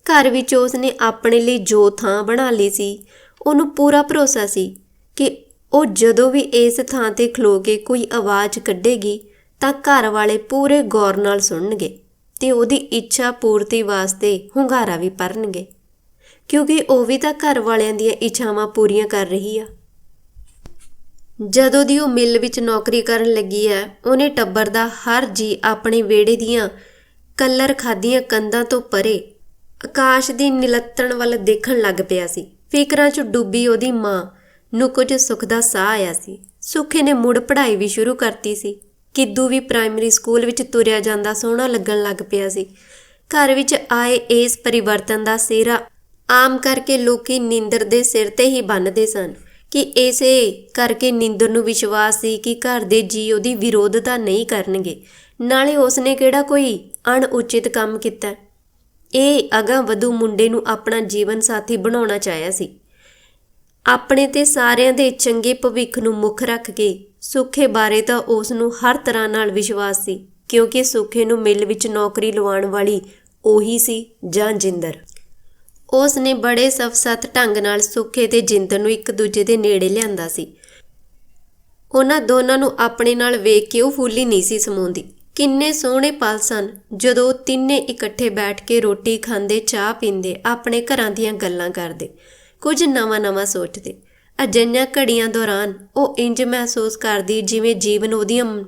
[SPEAKER 1] ਘਰ ਵਿੱਚ ਉਸ ਨੇ ਆਪਣੇ ਲਈ ਜੋ ਥਾਂ ਬਣਾ ਲਈ ਸੀ, ਉਹਨੂੰ ਪੂਰਾ ਭਰੋਸਾ ਸੀ ਕਿ ਉਹ ਜਦੋਂ ਵੀ ਇਸ ਥਾਂ ਤੇ ਖਲੋ ਕੇ ਕੋਈ ਆਵਾਜ਼ ਕੱਢੇਗੀ, ਤਾਂ ਘਰ ਵਾਲੇ ਪੂਰੇ ਗੌਰ ਨਾਲ ਸੁਣਨਗੇ ਤੇ ਉਹਦੀ ਇੱਛਾ ਪੂਰਤੀ ਵਾਸਤੇ ਹੁੰਗਾਰਾ ਵੀ ਭਰਨਗੇ। ਕਿਉਂਕਿ ਉਹ ਵੀ ਤਾਂ ਘਰ ਵਾਲਿਆਂ ਦੀਆਂ ਇੱਛਾਵਾਂ ਪੂਰੀਆਂ ਕਰ ਰਹੀ ਆ। ਜਦੋਂ ਦੀ ਉਹ ਮਿੱਲ ਵਿੱਚ ਨੌਕਰੀ ਕਰਨ ਲੱਗੀ ਹੈ, ਉਹਨੇ ਟੱਬਰ ਦਾ ਹਰ ਜੀ ਆਪਣੇ ਵਿਹੜੇ ਦੀਆਂ ਕੱਲਰ ਖਾਦੀਆਂ ਕੰਧਾਂ ਤੋਂ ਪਰੇ ਆਕਾਸ਼ ਦੀ ਨਿਲੱਤਣ ਵੱਲ ਦੇਖਣ ਲੱਗ ਪਿਆ ਸੀ। ਫਿਕਰਾਂ 'ਚ ਡੁੱਬੀ ਉਹਦੀ ਮਾਂ ਨੂੰ ਕੁਝ ਸੁੱਖ ਦਾ ਸਾਹ ਆਇਆ ਸੀ। ਸੁੱਖੇ ਨੇ ਮੁੜ ਪੜ੍ਹਾਈ ਵੀ ਸ਼ੁਰੂ ਕਰਤੀ ਸੀ। ਕਿੱਦੂ ਵੀ ਪ੍ਰਾਇਮਰੀ ਸਕੂਲ ਵਿੱਚ ਤੁਰਿਆ ਜਾਂਦਾ ਸੋਹਣਾ ਲੱਗਣ ਲੱਗ ਪਿਆ ਸੀ। ਘਰ ਵਿੱਚ ਆਏ ਇਸ ਪਰਿਵਰਤਨ ਦਾ ਸਿਹਰਾ ਆਮ ਕਰਕੇ ਲੋਕੀ ਨਿੰਦਰ ਦੇ ਸਿਰ ਤੇ ਹੀ ਬੰਨਦੇ ਸਨ ਕਿ ਇਸੇ ਕਰਕੇ ਨਿੰਦਰ ਨੂੰ ਵਿਸ਼ਵਾਸ ਸੀ ਕਿ ਘਰ ਦੇ ਜੀ ਉਹਦੀ ਵਿਰੋਧਤਾ ਨਹੀਂ ਕਰਨਗੇ। ਨਾਲੇ ਉਸਨੇ ਕਿਹੜਾ ਕੋਈ ਅਣਉਚਿਤ ਕੰਮ ਕੀਤਾ? ਇਹ ਅਗਾ ਵਧੂ ਮੁੰਡੇ ਨੂੰ ਆਪਣਾ ਜੀਵਨ ਸਾਥੀ ਬਣਾਉਣਾ ਚਾਹਿਆ ਸੀ। ਆਪਣੇ ਤੇ ਸਾਰਿਆਂ ਦੇ ਚੰਗੇ ਭਵਿੱਖ ਨੂੰ ਮੁੱਖ ਰੱਖ ਕੇ ਸੁੱਖੇ ਬਾਰੇ ਤਾਂ ਉਸ ਨੂੰ ਹਰ ਤਰ੍ਹਾਂ ਨਾਲ ਵਿਸ਼ਵਾਸ ਸੀ, ਕਿਉਂਕਿ ਸੁੱਖੇ ਨੂੰ ਮਿਲ ਵਿੱਚ ਨੌਕਰੀ ਲਵਾਉਣ ਵਾਲੀ ਉਹੀ ਸੀ ਜਾਂ ਜਿੰਦਰ। ਉਸ ਨੇ ਬੜੇ ਸਫਸਤ ਢੰਗ ਨਾਲ ਸੁੱਖੇ ਤੇ ਜਿੰਦਰ ਨੂੰ ਇੱਕ ਦੂਜੇ ਦੇ ਨੇੜੇ ਲਿਆਂਦਾ ਸੀ। ਉਹਨਾਂ ਦੋਨਾਂ ਨੂੰ ਆਪਣੇ ਨਾਲ ਵੇਖ ਕੇ ਉਹ ਫੂਲੀ ਨਹੀਂ ਸੀ ਸਮਾਉਂਦੀ। ਕਿੰਨੇ ਸੋਹਣੇ ਪਲ ਸਨ ਜਦੋਂ ਤਿੰਨੇ ਇਕੱਠੇ ਬੈਠ ਕੇ ਰੋਟੀ ਖਾਂਦੇ, ਚਾਹ ਪੀਂਦੇ, ਆਪਣੇ ਘਰਾਂ ਦੀਆਂ ਗੱਲਾਂ ਕਰਦੇ। ਕੁਝ ਨਵਾਂ-ਨਵਾਂ ਸੋਚਦੇ। ਅਜਿਹੀਆਂ ਘੜੀਆਂ ਦੌਰਾਨ ਉਹ ਇੰਜ ਮਹਿਸੂਸ ਕਰਦੀ ਜਿਵੇਂ ਜੀਵਨ ਉਹਦੀਆਂ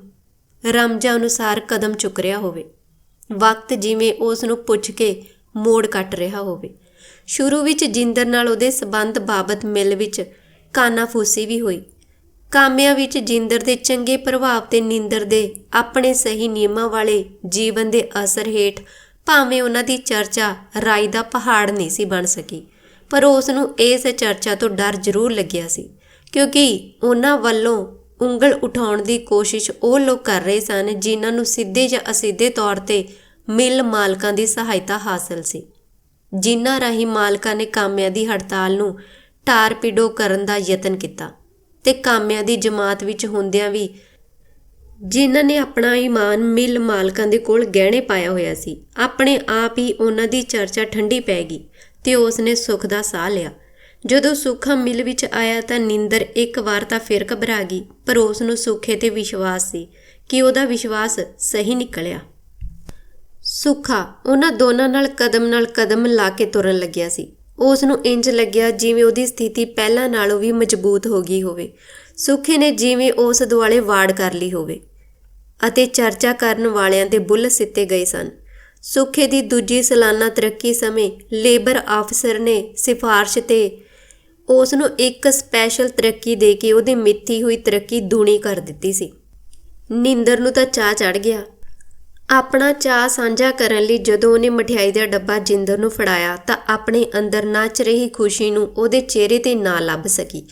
[SPEAKER 1] ਰਮਜਾਂ ਅਨੁਸਾਰ ਕਦਮ ਚੁੱਕ ਰਿਹਾ ਹੋਵੇ। ਵਕਤ ਜਿਵੇਂ ਉਸ ਨੂੰ ਪੁੱਛ ਕੇ ਮੋੜ ਕੱਟ ਰਿਹਾ ਹੋਵੇ। ਸ਼ੁਰੂ ਵਿੱਚ ਜਿੰਦਰ ਨਾਲ ਉਹਦੇ ਸਬੰਧ ਬਾਬਤ ਮਿਲ ਵਿੱਚ ਕਾਨਾਫੂਸੀ ਵੀ ਹੋਈ। ਕਾਮਿਆਂ ਵਿੱਚ ਜਿੰਦਰ ਦੇ ਚੰਗੇ ਪ੍ਰਭਾਵ ਤੇ ਨਿੰਦਰ ਦੇ ਆਪਣੇ ਸਹੀ ਨਿਯਮਾਂ ਵਾਲੇ ਜੀਵਨ ਦੇ ਅਸਰ ਹੇਠ ਭਾਵੇਂ ਉਹਨਾਂ ਦੀ ਚਰਚਾ ਰਾਈ ਦਾ ਪਹਾੜ ਨਹੀਂ ਸੀ ਬਣ ਸਕੀ, ਪਰ ਉਸ ਨੂੰ ਇਸ ਚਰਚਾ ਤੋਂ ਡਰ ਜ਼ਰੂਰ ਲੱਗਿਆ ਸੀ, ਕਿਉਂਕਿ ਉਹਨਾਂ ਵੱਲੋਂ ਉਂਗਲ ਉਠਾਉਣ ਦੀ ਕੋਸ਼ਿਸ਼ ਉਹ ਲੋਕ ਕਰ ਰਹੇ ਸਨ ਜਿਨ੍ਹਾਂ ਨੂੰ ਸਿੱਧੇ ਜਾਂ ਅਸਿੱਧੇ ਤੌਰ ਤੇ ਮਿਲ ਮਾਲਕਾਂ ਦੀ ਸਹਾਇਤਾ ਹਾਸਲ ਸੀ। ਜਿਨ੍ਹਾਂ ਰਾਹੀਂ ਮਾਲਕਾਂ ਨੇ ਕਾਮਿਆਂ ਦੀ ਹੜਤਾਲ ਨੂੰ ਟਾਰਪੀਡੋ ਕਰਨ ਦਾ ਯਤਨ ਕੀਤਾ। ਤੇ ਕਾਮਿਆਂ ਦੀ ਜਮਾਤ ਵਿੱਚ ਹੁੰਦਿਆਂ ਵੀ ਜਿਨ੍ਹਾਂ ਨੇ ਆਪਣਾ ਈਮਾਨ ਮਿਲ ਮਾਲਕਾਂ ਦੇ ਕੋਲ ਗਹਿਣੇ ਪਾਇਆ ਹੋਇਆ ਸੀ, ਆਪਣੇ ਆਪ ਹੀ ਉਹਨਾਂ ਦੀ ਚਰਚਾ ਠੰਡੀ ਪੈ ਗਈ ਤੇ ਉਸ ਨੇ ਸੁੱਖ ਦਾ ਸਾਹ ਲਿਆ। ਜਦੋਂ ਸੁੱਖਾ ਮਿਲ ਵਿੱਚ ਆਇਆ ਤਾਂ ਨਿੰਦਰ ਇੱਕ ਵਾਰ ਤਾਂ ਫਿਰ ਘਬਰਾ ਗਈ, ਪਰ ਉਸ ਨੂੰ ਸੁੱਖੇ ਤੇ ਵਿਸ਼ਵਾਸ ਸੀ ਕਿ ਉਹਦਾ ਵਿਸ਼ਵਾਸ ਸਹੀ ਨਿਕਲਿਆ। ਸੁੱਖਾ ਉਹਨਾਂ ਦੋਨਾਂ ਨਾਲ ਕਦਮ ਨਾਲ ਕਦਮ ਲਾ ਕੇ ਤੁਰਨ ਲੱਗਿਆ ਸੀ। ਉਸ ਨੂੰ ਇੰਜ ਲੱਗਿਆ ਜਿਵੇਂ ਉਹਦੀ ਸਥਿਤੀ ਪਹਿਲਾਂ ਨਾਲੋਂ ਵੀ ਮਜ਼ਬੂਤ ਹੋ ਗਈ ਹੋਵੇ। ਸੁੱਖੇ ਨੇ ਜਿਵੇਂ ਉਸ ਦੁਆਲੇ ਵਾੜ ਕਰ ਲਈ ਹੋਵੇ ਅਤੇ ਚਰਚਾ ਕਰਨ ਵਾਲਿਆਂ ਦੇ ਬੁੱਲ ਸਿੱਤੇ ਗਏ ਸਨ। ਸੁੱਖੇ ਦੀ ਦੂਜੀ ਸਾਲਾਨਾ ਤਰੱਕੀ ਸਮੇਂ ਲੇਬਰ ਆਫਸਰ ਨੇ ਸਿਫਾਰਿਸ਼ ਤੇ ਉਸ ਨੂੰ ਇੱਕ ਸਪੈਸ਼ਲ ਤਰੱਕੀ ਦੇ ਕੇ ਉਹਦੀ ਮਿੱਥੀ ਹੋਈ ਤਰੱਕੀ ਦੂਣੀ ਕਰ ਦਿੱਤੀ ਸੀ। ਨਿੰਦਰ ਨੂੰ ਤਾਂ ਚਾਹ ਚੜ ਗਿਆ ਆਪਣਾ ਚਾਹ ਸਾਂਝਾ ਕਰਨ ਲਈ ਜਦੋਂ ਉਹਨੇ ਮਠਿਆਈ ਦਾ ਡੱਬਾ ਜਿੰਦਰ ਨੂੰ ਫੜਾਇਆ ਤਾਂ ਆਪਣੇ ਅੰਦਰ ਨੱਚ ਰਹੀ ਖੁਸ਼ੀ ਨੂੰ ਉਹਦੇ ਚਿਹਰੇ ਤੇ ਨਾ ਲੱਭ ਸਕੀ।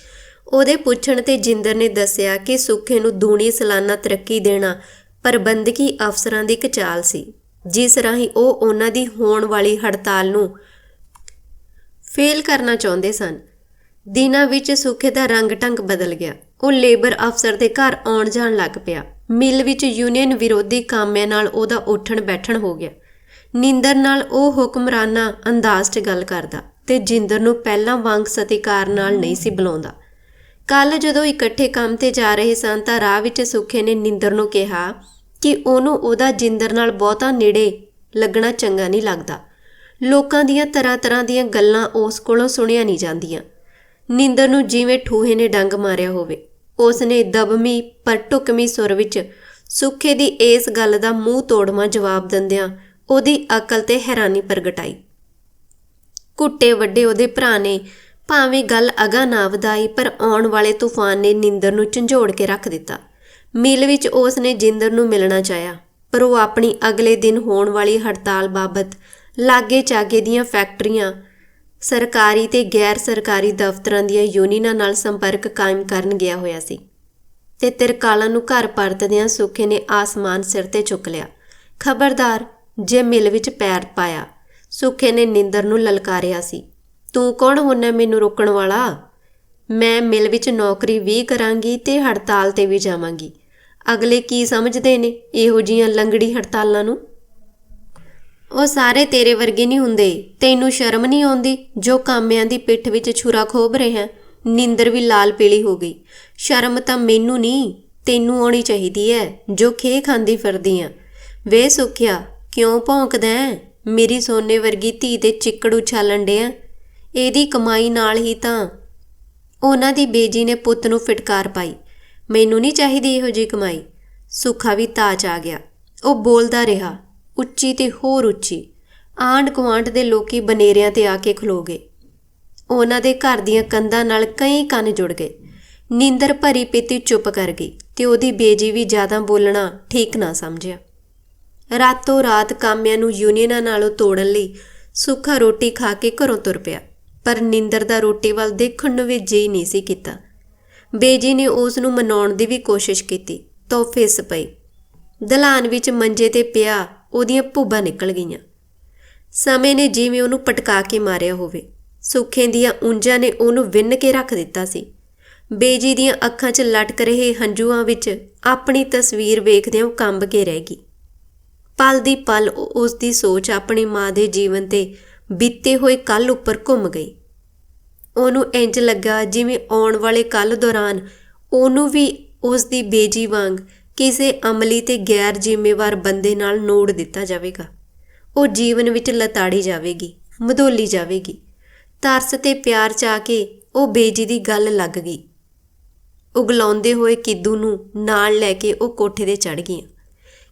[SPEAKER 1] ਉਹਦੇ ਪੁੱਛਣ ਤੇ ਜਿੰਦਰ ਨੇ ਦੱਸਿਆ ਕਿ ਸੁੱਖੇ ਨੂੰ ਦੂਣੀ ਸਾਲਾਨਾ ਤਰੱਕੀ ਦੇਣਾ ਪ੍ਰਬੰਧਕੀ ਅਫਸਰਾਂ ਦੀ ਇੱਕ ਚਾਲ ਸੀ। ਜਿਸ ਰਾਹੀਂ ਉਹ ਉਹਨਾਂ ਦੀ ਹੋਣ ਵਾਲੀ ਹੜਤਾਲ ਨੂੰ ਫੇਲ ਕਰਨਾ ਚਾਹੁੰਦੇ ਸਨ। ਦਿਨਾਂ ਵਿੱਚ ਸੁੱਖੇ ਦਾ ਰੰਗ ਢੰਗ ਬਦਲ ਗਿਆ। ਉਹ ਲੇਬਰ ਅਫਸਰ ਦੇ ਘਰ ਆਉਣ ਜਾਣ ਲੱਗ ਪਿਆ। ਮਿਲ ਵਿੱਚ ਯੂਨੀਅਨ ਵਿਰੋਧੀ ਕਾਮਿਆਂ ਨਾਲ ਉਹਦਾ ਉੱਠਣ ਬੈਠਣ ਹੋ ਗਿਆ। ਨਿੰਦਰ ਨਾਲ ਉਹ ਹੁਕਮਰਾਨਾ ਅੰਦਾਜ਼ 'ਚ ਗੱਲ ਕਰਦਾ ਤੇ ਜਿੰਦਰ ਨੂੰ ਪਹਿਲਾਂ ਵਾਂਗ ਸਤਿਕਾਰ ਨਾਲ ਨਹੀਂ ਸੀ ਬੁਲਾਉਂਦਾ। ਕੱਲ ਜਦੋਂ ਇਕੱਠੇ ਕੰਮ ਤੇ ਜਾ ਰਹੇ ਸਨ ਤਾਂ ਰਾਹ ਵਿੱਚ ਸੁਖੇ ਨੇ ਨਿੰਦਰ ਨੂੰ ਕਿਹਾ ਕਿ ਉਹਨੂੰ ਉਹਦਾ ਜਿੰਦਰ ਨਾਲ ਬਹੁਤਾ ਨੇੜੇ ਲੱਗਣਾ ਚੰਗਾ ਨਹੀਂ ਲੱਗਦਾ। ਲੋਕਾਂ ਦੀਆਂ ਤਰ੍ਹਾਂ ਤਰ੍ਹਾਂ ਦੀਆਂ ਗੱਲਾਂ ਉਸ ਕੋਲੋਂ ਸੁਣੀਆਂ ਨਹੀਂ ਜਾਂਦੀਆਂ। ਨਿੰਦਰ ਨੂੰ ਜਿਵੇਂ ਠੂਹੇ ਨੇ ਡੰਗ ਮਾਰਿਆ ਹੋਵੇ। ਉਸ ਨੇ ਦਬਮੀ ਪਰ ਟੁਕਮੀ ਸੁਰ ਵਿੱਚ ਸੁੱਖੇ ਦੀ ਇਸ ਗੱਲ ਦਾ ਮੂੰਹ ਤੋੜਵਾਂ ਜਵਾਬ ਦਿੰਦਿਆਂ ਉਹਦੀ ਅਕਲ ਤੇ ਹੈਰਾਨੀ ਪ੍ਰਗਟਾਈ। ਕੁੱਟੇ ਵੱਡੇ ਉਹਦੇ ਭਰਾ ਨੇ ਭਾਵੇਂ ਗੱਲ ਅਗਾ ਨਾ ਵਧਾਈ, ਪਰ ਆਉਣ ਵਾਲੇ ਤੂਫਾਨ ਨੇ ਨਿੰਦਰ ਨੂੰ ਝੰਜੋੜ ਕੇ ਰੱਖ ਦਿੱਤਾ। ਮਿਲ ਵਿੱਚ ਉਸ ਨੇ ਜਿੰਦਰ ਨੂੰ ਮਿਲਣਾ ਚਾਹਿਆ, ਪਰ ਉਹ ਆਪਣੀ ਅਗਲੇ ਦਿਨ ਹੋਣ ਵਾਲੀ ਹੜਤਾਲ ਬਾਬਤ ਲਾਗੇ ਚਾਗੇ ਦੀਆਂ ਫੈਕਟਰੀਆਂ ਸਰਕਾਰੀ ਤੇ ਗੈਰ ਸਰਕਾਰੀ ਦਫ਼ਤਰਾਂ ਦੀਆਂ ਯੂਨੀਅਨਾਂ ਨਾਲ ਸੰਪਰਕ ਕਾਇਮ ਕਰਨ ਗਿਆ ਹੋਇਆ ਸੀ ਤੇ ਤਿਰਕਾਲਾਂ ਨੂੰ ਘਰ ਪਰਤਦਿਆਂ ਸੁੱਖੇ ਨੇ ਆਸਮਾਨ ਸਿਰ ਤੇ ਚੁੱਕ ਲਿਆ। ਖਬਰਦਾਰ, ਜੇ ਮਿਲ ਵਿੱਚ ਪੈਰ ਪਾਇਆ, ਸੁੱਖੇ ਨੇ ਨਿੰਦਰ ਨੂੰ ਲਲਕਾਰਿਆ ਸੀ। ਤੂੰ ਕੌਣ ਹੁੰਨਾ ਮੈਨੂੰ ਰੋਕਣ ਵਾਲਾ? ਮੈਂ ਮਿਲ ਵਿੱਚ ਨੌਕਰੀ ਵੀ ਕਰਾਂਗੀ ਤੇ ਹੜਤਾਲ ਤੇ ਵੀ ਜਾਵਾਂਗੀ। ਅਗਲੇ ਕੀ ਸਮਝਦੇ ਨੇ ਇਹੋ ਜੀਆਂ ਲੰਗੜੀ ਹੜਤਾਲਾਂ ਨੂੰ? ਉਹ ਸਾਰੇ ਤੇਰੇ ਵਰਗੇ ਨਹੀਂ ਹੁੰਦੇ। ਤੈਨੂੰ ਸ਼ਰਮ ਨਹੀਂ ਆਉਂਦੀ ਜੋ ਕਾਮਿਆਂ ਦੀ ਪਿੱਠ ਵਿੱਚ ਛੁਰਾ ਖੋਬ ਰਿਹਾ? ਨਿੰਦਰ ਵੀ ਲਾਲ ਪੀਲੀ ਹੋ ਗਈ। ਸ਼ਰਮ ਤਾਂ ਮੈਨੂੰ ਨਹੀਂ, ਤੈਨੂੰ ਆਉਣੀ ਚਾਹੀਦੀ ਹੈ ਜੋ ਖੇ ਖਾਂਦੀ ਫਿਰਦੀ ਆ। ਵੇ ਸੁਖਿਆ, ਕਿਉਂ ਭੌਂਕਦਾ ਮੇਰੀ ਸੋਨੇ ਵਰਗੀ ਧੀ ਤੇ ਚਿੱਕੜ ਉਛਾਲਣ ਡਿਆ। ਇਹਦੀ ਕਮਾਈ ਨਾਲ ਹੀ ਤਾਂ ਉਹਨਾਂ ਦੀ ਬੇਜੀ ਨੇ ਪੁੱਤ ਨੂੰ ਫਟਕਾਰ ਪਾਈ। ਮੈਨੂੰ ਨਹੀਂ ਚਾਹੀਦੀ ਇਹੋ ਜਿਹੀ ਕਮਾਈ। ਸੁੱਖਾ ਵੀ ਤਾਜ ਆ ਗਿਆ। ਉਹ ਬੋਲਦਾ ਰਿਹਾ ਉੱਚੀ ਤੇ ਹੋਰ ਉੱਚੀ ਆਂਡ ਕੁਆਂਟ ਦੇ ਲੋਕੀ ਬਨੇਰਿਆਂ ਤੇ ਆ ਕੇ ਖਲੋ ਗਏ। ਉਹਨਾਂ ਦੇ ਘਰ ਦੀਆਂ ਕੰਧਾਂ ਨਾਲ ਕਈ ਕੰਨ ਜੁੜ ਗਏ। ਨੀਂਦਰ ਭਰੀ ਪੀਤੀ ਚੁੱਪ ਕਰ ਗਈ ਤੇ ਉਹਦੀ ਬੇਜੀ ਵੀ ਜ਼ਿਆਦਾ ਬੋਲਣਾ ਠੀਕ ਨਾ ਸਮਝਿਆ। ਰਾਤੋਂ ਰਾਤ ਕਾਮਿਆਂ ਨੂੰ ਯੂਨੀਅਨਾਂ ਨਾਲੋਂ ਤੋੜਨ ਲਈ ਸੁੱਖਾ ਰੋਟੀ ਖਾ ਕੇ ਘਰੋਂ ਤੁਰ ਪਿਆ, ਪਰ ਨਿੰਦਰ ਦਾ ਰੋਟੀ ਵੱਲ ਦੇਖਣ ਨੂੰ ਵੀ ਜੀ ਨਹੀਂ ਸੀ ਕੀਤਾ। ਬੇਜੀ ਨੇ ਉਸ ਨੂੰ ਮਨਾਉਣ ਦੀ ਵੀ ਕੋਸ਼ਿਸ਼ ਕੀਤੀ ਤਾਂ ਉਹ ਪਈ। ਦਲਾਨ ਵਿੱਚ ਮੰਜੇ ਤੇ ਪਿਆ ਉਹਦੀਆਂ ਭੁੱਬਾਂ ਨਿਕਲ ਗਈਆਂ। ਸਮੇਂ ਨੇ ਜਿਵੇਂ ਉਹਨੂੰ ਪਟਕਾ ਕੇ ਮਾਰਿਆ ਹੋਵੇ, ਸੁੱਖੇ ਦੀਆਂ ਉਂਝਾਂ ਨੇ ਉਹਨੂੰ ਵਿੰਨ ਕੇ ਰੱਖ ਦਿੱਤਾ ਸੀ। ਬੇਜੀ ਦੀਆਂ ਅੱਖਾਂ 'ਚ ਲਟਕ ਰਹੇ ਹੰਝੂਆਂ ਵਿੱਚ ਆਪਣੀ ਤਸਵੀਰ ਵੇਖਦਿਆਂ ਉਹ ਕੰਬ ਕੇ ਰਹਿ ਗਈ। ਪਲ ਦੀ ਪਲ ਉਹ- ਉਸ ਦੀ ਸੋਚ ਆਪਣੀ ਮਾਂ ਦੇ ਜੀਵਨ ਤੇ ਬੀਤੇ ਹੋਏ ਕੱਲ ਉੱਪਰ ਘੁੰਮ ਗਈ। ਉਹਨੂੰ ਇੰਜ ਲੱਗਾ ਜਿਵੇਂ ਆਉਣ ਵਾਲੇ ਕੱਲ ਦੌਰਾਨ ਉਹਨੂੰ ਵੀ ਉਸ ਦੀ ਬੇਜੀ ਵਾਂਗ ਕਿਸੇ ਅਮਲੀ ਤੇ ਗੈਰ ਜ਼ਿੰਮੇਵਾਰ ਬੰਦੇ ਨਾਲ ਨੋੜ ਦਿੱਤਾ ਜਾਵੇਗਾ। ਉਹ ਜੀਵਨ ਵਿੱਚ ਲਤਾੜੀ ਜਾਵੇਗੀ, ਮਧੋਲੀ ਜਾਵੇਗੀ। ਤਰਸ ਤੇ ਪਿਆਰ ਚ ਆ ਕੇ ਉਹ ਬੇਜੀ ਦੀ ਗੱਲ ਲੱਗ ਗਈ। ਉਗਲਾਉਂਦੇ ਹੋਏ ਕਿੱਦੂ ਨੂੰ ਨਾਲ ਲੈ ਕੇ ਉਹ ਕੋਠੇ ਤੇ ਚੜ ਗਈਆਂ।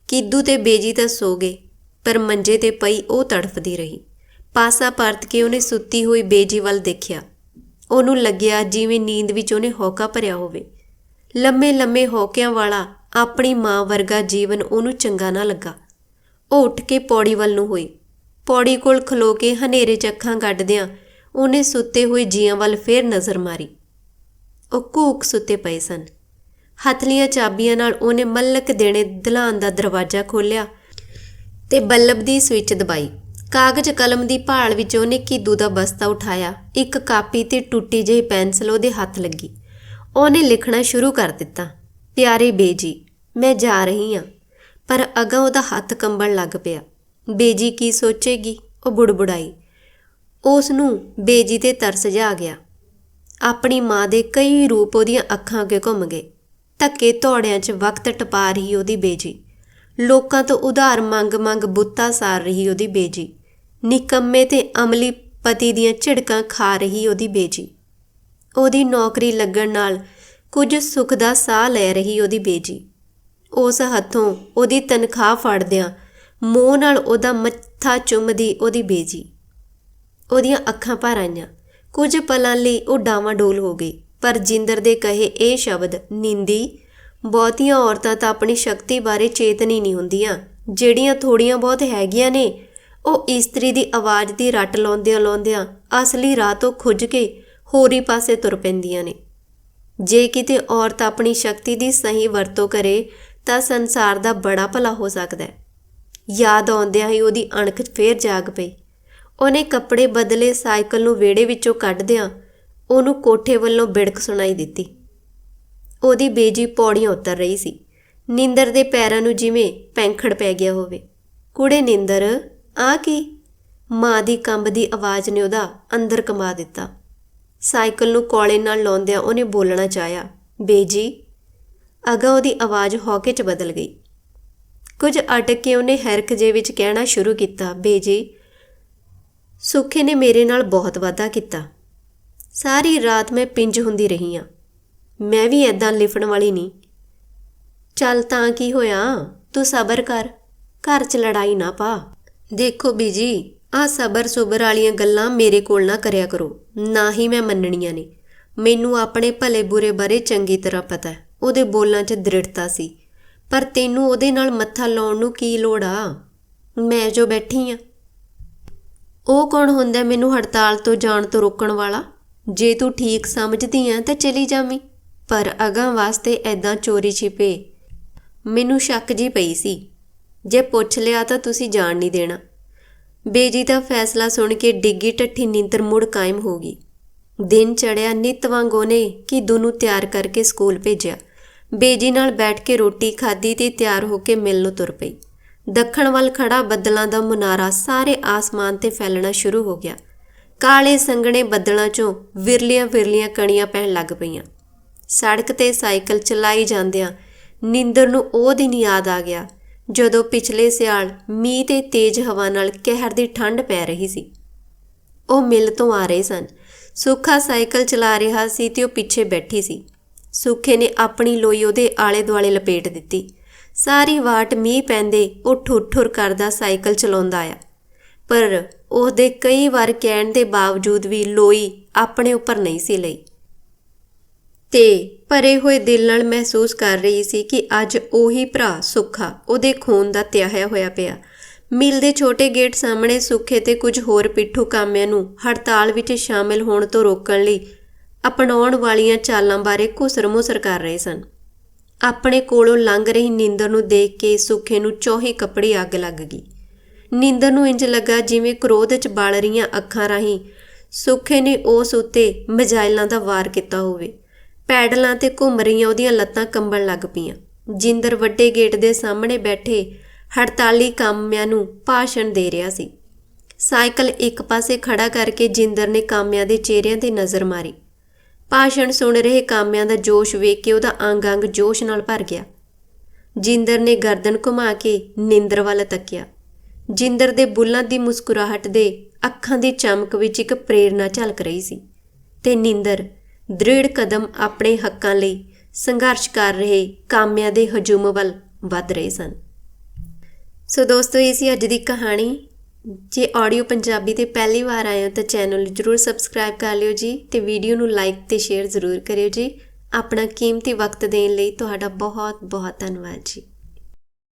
[SPEAKER 1] ਕਿੱਦੂ ਤੇ ਬੇਜੀ ਤਾਂ ਸੋ ਗਏ, ਪਰ ਮੰਜੇ ਤੇ ਪਈ ਉਹ ਤੜਫਦੀ ਰਹੀ। ਪਾਸਾ ਪਰਤ ਕੇ ਉਹਨੇ ਸੁੱਤੀ ਹੋਈ ਬੇਜੀ ਵੱਲ ਦੇਖਿਆ। ਉਹਨੂੰ ਲੱਗਿਆ ਜਿਵੇਂ ਨੀਂਦ ਵਿੱਚ ਉਹਨੇ ਹੌਕਾ ਭਰਿਆ ਹੋਵੇ। ਲੰਮੇ ਲੰਮੇ ਹੌਕਿਆਂ ਵਾਲਾ ਆਪਣੀ ਮਾਂ ਵਰਗਾ ਜੀਵਨ ਉਹਨੂੰ ਚੰਗਾ ਨਾ ਲੱਗਾ। ਉਹ ਉੱਠ ਕੇ ਪੌੜੀ ਵੱਲ ਨੂੰ ਹੋਈ। ਪੌੜੀ ਕੋਲ ਖਲੋ ਕੇ ਹਨੇਰੇ 'ਚ ਅੱਖਾਂ ਗੱਡਦਿਆਂ ਉਹਨੇ ਸੁੱਤੇ ਹੋਏ ਜੀਆਂ ਵੱਲ ਫੇਰ ਨਜ਼ਰ ਮਾਰੀ। ਉਹ ਕੂਕ ਸੁੱਤੇ ਪਏ ਸਨ। ਹਥਲੀਆਂ ਚਾਬੀਆਂ ਨਾਲ ਉਹਨੇ ਮੱਲਕ ਦੇਣੇ ਦਲਾਨ ਦਾ ਦਰਵਾਜ਼ਾ ਖੋਲ੍ਹਿਆ ਤੇ ਬੱਲਬ ਦੀ ਸਵਿੱਚ ਦਬਾਈ। ਕਾਗਜ਼ ਕਲਮ ਦੀ ਭਾਲ ਵਿੱਚ ਉਹਨੇ ਕੀਦੂ ਦਾ ਬਸਤਾ ਉਠਾਇਆ। ਇੱਕ ਕਾਪੀ ਤੇ ਟੁੱਟੀ ਜਿਹੀ ਪੈਨਸਲ ਉਹਦੇ ਹੱਥ ਲੱਗੀ। ਉਹਨੇ ਲਿਖਣਾ ਸ਼ੁਰੂ ਕਰ ਦਿੱਤਾ। ਪਿਆਰੇ ਬੇਜੀ ਮੈਂ ਜਾ ਰਹੀ ਹਾਂ ਪਰ ਅਗਾ ਉਹਦਾ ਹੱਥ ਕੰਬਣ ਲੱਗ ਪਿਆ। ਬੇਜੀ ਕੀ ਸੋਚੇਗੀ? ਉਹ ਬੁੜਬੁੜਾਈ। ਉਸ ਨੂੰ ਬੇਜੀ ਤੇ ਤਰਸ ਜਾ ਗਿਆ। ਆਪਣੀ ਮਾਂ ਦੇ ਕਈ ਰੂਪ ਉਹਦੀਆਂ ਅੱਖਾਂ ਅੱਗੇ ਘੁੰਮ ਗਏ। ਧੱਕੇ ਧੌੜਿਆਂ 'ਚ ਵਕਤ ਟਪਾ ਰਹੀ ਉਹਦੀ ਬੇਜੀ। ਲੋਕਾਂ ਤੋਂ ਉਧਾਰ ਮੰਗ-ਮੰਗ ਬੁੱਤਾ ਸਾਰ ਰਹੀ ਉਹਦੀ ਬੇਜੀ। ਨਿਕੰਮੇ ਤੇ ਅਮਲੀ ਪਤੀ ਦੀਆਂ ਝਿੜਕਾਂ ਖਾ ਰਹੀ ਉਹਦੀ ਬੇਜੀ। ਉਹਦੀ ਨੌਕਰੀ ਲੱਗਣ ਨਾਲ ਕੁਝ ਸੁੱਖ ਦਾ ਸਾਹ ਲੈ ਰਹੀ ਉਹਦੀ ਬੇਜੀ। ਉਸ ਹੱਥੋਂ ਉਹਦੀ ਤਨਖਾਹ ਫੜਦਿਆਂ ਮੋਹ ਨਾਲ ਉਹਦਾ ਮੱਥਾ ਚੁੰਮਦੀ ਉਹਦੀ ਬੇਜੀ। ਉਹਦੀਆਂ ਅੱਖਾਂ ਭਰ ਆਈਆਂ। ਕੁਝ ਪਲਾਂ ਲਈ ਉਹ ਡਾਵਾਂਡੋਲ ਹੋ ਗਈ। ਪਰ ਜਿੰਦਰ ਦੇ ਕਹੇ ਇਹ ਸ਼ਬਦ, ਨਿੰਦੀ, ਬਹੁਤੀਆਂ ਔਰਤਾਂ ਤਾਂ ਆਪਣੀ ਸ਼ਕਤੀ ਬਾਰੇ ਚੇਤਨੀ ਨਹੀਂ ਹੁੰਦੀਆਂ। ਜਿਹੜੀਆਂ ਥੋੜੀਆਂ ਬਹੁਤ ਹੈਗੀਆਂ ਨੇ, ਉਹ ਇਸਤਰੀ ਦੀ ਆਵਾਜ਼ ਦੀ ਰੱਟ ਲਾਉਂਦਿਆਂ ਲਾਉਂਦਿਆਂ ਅਸਲੀ ਰਾਹ ਤੋਂ ਖੁੱਜ ਕੇ ਹੋਰੀ ਪਾਸੇ ਤੁਰ ਪੈਂਦੀਆਂ ਨੇ। ਜੇ ਕਿਤੇ ਔਰਤ ਆਪਣੀ ਸ਼ਕਤੀ ਦੀ ਸਹੀ ਵਰਤੋਂ ਕਰੇ ਤਾਂ ਸੰਸਾਰ ਦਾ ਬੜਾ ਭਲਾ ਹੋ ਸਕਦਾ ਹੈ। ਯਾਦ ਆਉਂਦਿਆਂ ਹੀ ਉਹਦੀ ਅਣਖ ਫੇਰ ਜਾਗ ਪਈ। ਉਹਨੇ ਕੱਪੜੇ ਬਦਲੇ ਸਾਈਕਲ ਨੂੰ ਵਿਹੜੇ ਵਿੱਚੋਂ ਕੱਢਦਿਆਂ ਉਹਨੂੰ ਕੋਠੇ ਵੱਲੋਂ ਬਿੜਕ ਸੁਣਾਈ ਦਿੱਤੀ। ਉਹਦੀ ਬੇਜੀ ਪੌੜੀਆਂ ਉਤਰ ਰਹੀ ਸੀ। ਨਿੰਦਰ ਦੇ ਪੈਰਾਂ ਨੂੰ ਜਿਵੇਂ ਪੈਂਖੜ ਪੈ ਗਿਆ ਹੋਵੇ। ਕੁੜੇ ਨਿੰਦਰ, ਆ ਕੀ? ਮਾਂ ਦੀ ਕੰਬ ਦੀ ਆਵਾਜ਼ ਨੇ ਉਹਦਾ ਅੰਦਰ ਕਮਾ ਦਿੱਤਾ। ਸਾਈਕਲ ਨੂੰ ਕੋਲੇ ਨਾਲ ਲਾਉਂਦਿਆਂ ਉਹਨੇ ਬੋਲਣਾ ਚਾਹਿਆ, ਬੇਜੀ ਅਗਾ ਉਹਦੀ ਆਵਾਜ਼ ਹੌਕੇ 'ਚ ਬਦਲ ਗਈ। ਕੁਝ ਅਟਕ ਕੇ ਉਹਨੇ ਹਰਖ ਜੇ ਵਿੱਚ ਕਹਿਣਾ ਸ਼ੁਰੂ ਕੀਤਾ ਬੇਜੀ ਸੁੱਖੇ ਨੇ ਮੇਰੇ ਨਾਲ ਬਹੁਤ ਵਾਅਦਾ ਕੀਤਾ। ਸਾਰੀ ਰਾਤ ਮੈਂ ਪਿੰਜ ਹੁੰਦੀ ਰਹੀ ਆ। ਮੈਂ ਵੀ ਐਦਾਂ ਲਿਫਣ ਵਾਲੀ ਨਹੀਂ ਚੱਲ ਤਾਂ ਕੀ ਹੋਇਆ? ਤੂੰ ਸਬਰ ਕਰ। ਘਰ 'ਚ ਲੜਾਈ ਨਾ ਪਾ। ਦੇਖੋ ਬੀਜੀ ਆ ਸਬਰ ਸੁਬਰ ਵਾਲੀਆਂ ਗੱਲਾਂ ਮੇਰੇ ਕੋਲ ਨਾ ਕਰਿਆ ਕਰੋ। ਨਾ ਹੀ ਮੈਂ ਮੰਨਣੀਆਂ ਨੇ। ਮੈਨੂੰ ਆਪਣੇ ਭਲੇ ਬੁਰੇ ਬਾਰੇ ਚੰਗੀ ਤਰ੍ਹਾਂ ਪਤਾ ਹੈ। ਉਹਦੇ ਬੋਲਾਂ 'ਚ ਦ੍ਰਿੜਤਾ ਸੀ। ਪਰ ਤੈਨੂੰ ਉਹਦੇ ਨਾਲ ਮੱਥਾ ਲਾਉਣ ਨੂੰ ਕੀ ਲੋੜ ਆ? ਮੈਂ ਜੋ ਬੈਠੀ ਆ। ਉਹ ਕੌਣ ਹੁੰਦਾ ਮੈਨੂੰ ਹੜਤਾਲ ਤੋਂ ਜਾਣ ਤੋਂ ਰੋਕਣ ਵਾਲਾ? ਜੇ ਤੂੰ ਠੀਕ ਸਮਝਦੀ ਆ ਤਾਂ ਚਲੀ ਜਾਵੀਂ। ਪਰ ਅਗਾਂ ਵਾਸਤੇ ਐਦਾਂ ਚੋਰੀ ਛਿਪੇ। ਮੈਨੂੰ ਸ਼ੱਕ ਜੀ ਪਈ ਸੀ। ਜੇ ਪੁੱਛ ਲਿਆ ਤਾਂ ਤੁਸੀਂ ਜਾਣ ਨਹੀਂ ਦੇਣਾ। ਬੇਜੀ ਦਾ ਫੈਸਲਾ ਸੁਣ ਕੇ ਡਿੱਗੀ ਟੱਠੀ ਨੀਂਦਰ ਮੁੜ ਕਾਇਮ ਹੋ ਗਈ। ਦਿਨ ਚੜਿਆ ਨਿਤ ਵਾਂਗ ਉਹਨੇ ਕਿਦੂ ਨੂੰ ਤਿਆਰ ਕਰਕੇ ਸਕੂਲ ਭੇਜਿਆ। ਬੇਜੀ ਨਾਲ ਬੈਠ ਕੇ ਰੋਟੀ ਖਾਧੀ ਤੇ ਤਿਆਰ ਹੋ ਕੇ ਮਿਲ ਨੂੰ ਤੁਰ ਪਈ। ਦੱਖਣ ਵੱਲ ਖੜਾ ਬੱਦਲਾਂ ਦਾ ਮੁਨਾਰਾ ਸਾਰੇ ਆਸਮਾਨ ਤੇ ਫੈਲਣਾ ਸ਼ੁਰੂ ਹੋ ਗਿਆ। ਕਾਲੇ ਸੰਘਣੇ ਬੱਦਲਾਂ 'ਚੋਂ ਵਿਰਲੀਆਂ ਵਿਰਲੀਆਂ ਕਣੀਆਂ ਪੈਣ ਲੱਗ ਪਈਆਂ। ਸੜਕ ਤੇ ਸਾਈਕਲ ਚਲਾਈ ਜਾਂਦਿਆਂ ਨਿੰਦਰ ਨੂੰ ਉਹ ਦਿਨ ਯਾਦ ਆ ਗਿਆ, ਜਦੋਂ ਪਿਛਲੇ ਸਿਆਲ ਮੀਂਹ ਤੇ ਤੇਜ਼ ਹਵਾ ਨਾਲ ਕਹਿਰ ਦੀ ਠੰਡ ਪੈ ਰਹੀ ਸੀ। ਉਹ ਮਿਲ ਤੋਂ ਆ ਰਹੇ ਸਨ। ਸੁੱਖਾ ਸਾਈਕਲ ਚਲਾ ਰਿਹਾ ਸੀ ਤੇ ਉਹ ਪਿੱਛੇ ਬੈਠੀ ਸੀ। ਸੁੱਖੇ ਨੇ ਆਪਣੀ ਲੋਈ ਉਹਦੇ ਆਲੇ ਦੁਆਲੇ ਲਪੇਟ ਦਿੱਤੀ। ਸਾਰੀ ਵਾਟ ਮੀਂਹ ਪੈਂਦੇ ਉਹ ਠੁਰ-ਠੁਰ ਕਰਦਾ ਸਾਈਕਲ ਚਲਾਉਂਦਾ ਆਇਆ। ਪਰ ਉਹਦੇ ਕਈ ਵਾਰ ਕਹਿਣ ਦੇ ਬਾਵਜੂਦ ਵੀ ਲੋਈ ਆਪਣੇ ਉੱਪਰ ਨਹੀਂ ਸੀ ਲਈ। ਤੇ ਭਰੇ ਹੋਏ ਦਿਲ ਨਾਲ ਮਹਿਸੂਸ ਕਰ ਰਹੀ ਸੀ ਕਿ ਅੱਜ ਉਹੀ ਭਰਾ ਸੁੱਖਾ ਉਹਦੇ ਖੂਨ ਦਾ ਤਿਆਹਿਆ ਹੋਇਆ ਪਿਆ। ਮਿਲ ਦੇ ਛੋਟੇ ਗੇਟ ਸਾਹਮਣੇ ਸੁੱਖੇ ਤੇ ਕੁਝ ਹੋਰ ਪਿੱਠੂ ਕਾਮਿਆਂ ਨੂੰ ਹੜਤਾਲ ਵਿੱਚ ਸ਼ਾਮਿਲ ਹੋਣ ਤੋਂ ਰੋਕਣ ਲਈ ਅਪਣਾਉਣ ਵਾਲੀਆਂ ਚਾਲਾਂ ਬਾਰੇ ਘੁਸਰ-ਮੁਸਰ ਕਰ ਰਹੇ ਸਨ। ਆਪਣੇ ਕੋਲੋਂ ਲੰਘ ਰਹੀ ਨੀਂਦਰ ਨੂੰ ਦੇਖ ਕੇ ਸੁੱਖੇ ਨੂੰ ਚੋਹੀ ਕੱਪੜੇ ਅੱਗ ਲੱਗ ਗਈ। ਨੀਂਦਰ ਨੂੰ ਇੰਜ ਲੱਗਾ ਜਿਵੇਂ ਕ੍ਰੋਧ 'ਚ ਬਲ ਰਹੀਆਂ ਅੱਖਾਂ ਰਾਹੀਂ ਸੁੱਖੇ ਨੇ ਉਸ ਉੱਤੇ ਮਜਾਇਲਾਂ ਦਾ ਵਾਰ ਕੀਤਾ ਹੋਵੇ। ਪੈਡਲਾਂ ਤੇ ਘੁੰਮ ਰਹੀਆਂ ਉਹਦੀਆਂ ਲੱਤਾਂ ਕੰਬਣ ਲੱਗ ਪਈਆਂ। ਜਿੰਦਰ ਵੱਡੇ ਗੇਟ ਦੇ ਸਾਹਮਣੇ ਬੈਠੇ ਹੜਤਾਲੀ ਕਾਮਿਆਂ ਨੂੰ ਭਾਸ਼ਣ ਦੇ ਰਿਹਾ ਸੀ। ਸਾਈਕਲ ਇੱਕ ਪਾਸੇ ਖੜਾ ਕਰਕੇ ਜਿੰਦਰ ਨੇ ਕਾਮਿਆਂ ਦੇ ਚਿਹਰਿਆਂ ਤੇ ਨਜ਼ਰ ਮਾਰੀ। ਭਾਸ਼ਣ ਸੁਣ ਰਹੇ ਕਾਮਿਆਂ ਦਾ ਜੋਸ਼ ਵੇਖ ਕੇ ਉਹਦਾ ਅੰਗ-ਅੰਗ ਜੋਸ਼ ਨਾਲ ਭਰ ਗਿਆ। ਜਿੰਦਰ ਨੇ ਗਰਦਨ ਘੁਮਾ ਕੇ ਨਿੰਦਰ ਵੱਲ ਤੱਕਿਆ। ਜਿੰਦਰ ਦੇ ਬੁੱਲਾਂ ਦੀ ਮੁਸਕਰਾਹਟ ਦੇ ਅੱਖਾਂ ਦੀ ਚਮਕ ਵਿੱਚ ਇੱਕ ਪ੍ਰੇਰਣਾ ਝਲਕ ਰਹੀ ਸੀ ਤੇ ਨਿੰਦਰ ਦ੍ਰਿੜ ਕਦਮ ਆਪਣੇ ਹੱਕਾਂ ਲਈ ਸੰਘਰਸ਼ ਕਰ ਰਹੇ ਕਾਮਿਆਂ ਦੇ ਹਜੂਮ ਵੱਲ ਵੱਧ ਰਹੇ ਸਨ। ਸੋ ਦੋਸਤੋ, ਇਹ ਸੀ ਅੱਜ ਦੀ ਕਹਾਣੀ। ਜੇ ਆਡੀਓ ਪੰਜਾਬੀ ਤੇ ਪਹਿਲੀ ਵਾਰ ਆਏ ਹੋ ਤਾਂ ਚੈਨਲ ਨੂੰ ਜਰੂਰ ਸਬਸਕ੍ਰਾਈਬ ਕਰ ਲਿਓ ਜੀ ਤੇ ਵੀਡੀਓ ਨੂੰ ਲਾਈਕ ਤੇ ਸ਼ੇਅਰ ਜ਼ਰੂਰ ਕਰਿਓ ਜੀ। ਆਪਣਾ ਕੀਮਤੀ ਵਕਤ ਦੇਣ ਲਈ ਤੁਹਾਡਾ ਬਹੁਤ ਬਹੁਤ ਧੰਨਵਾਦ ਜੀ।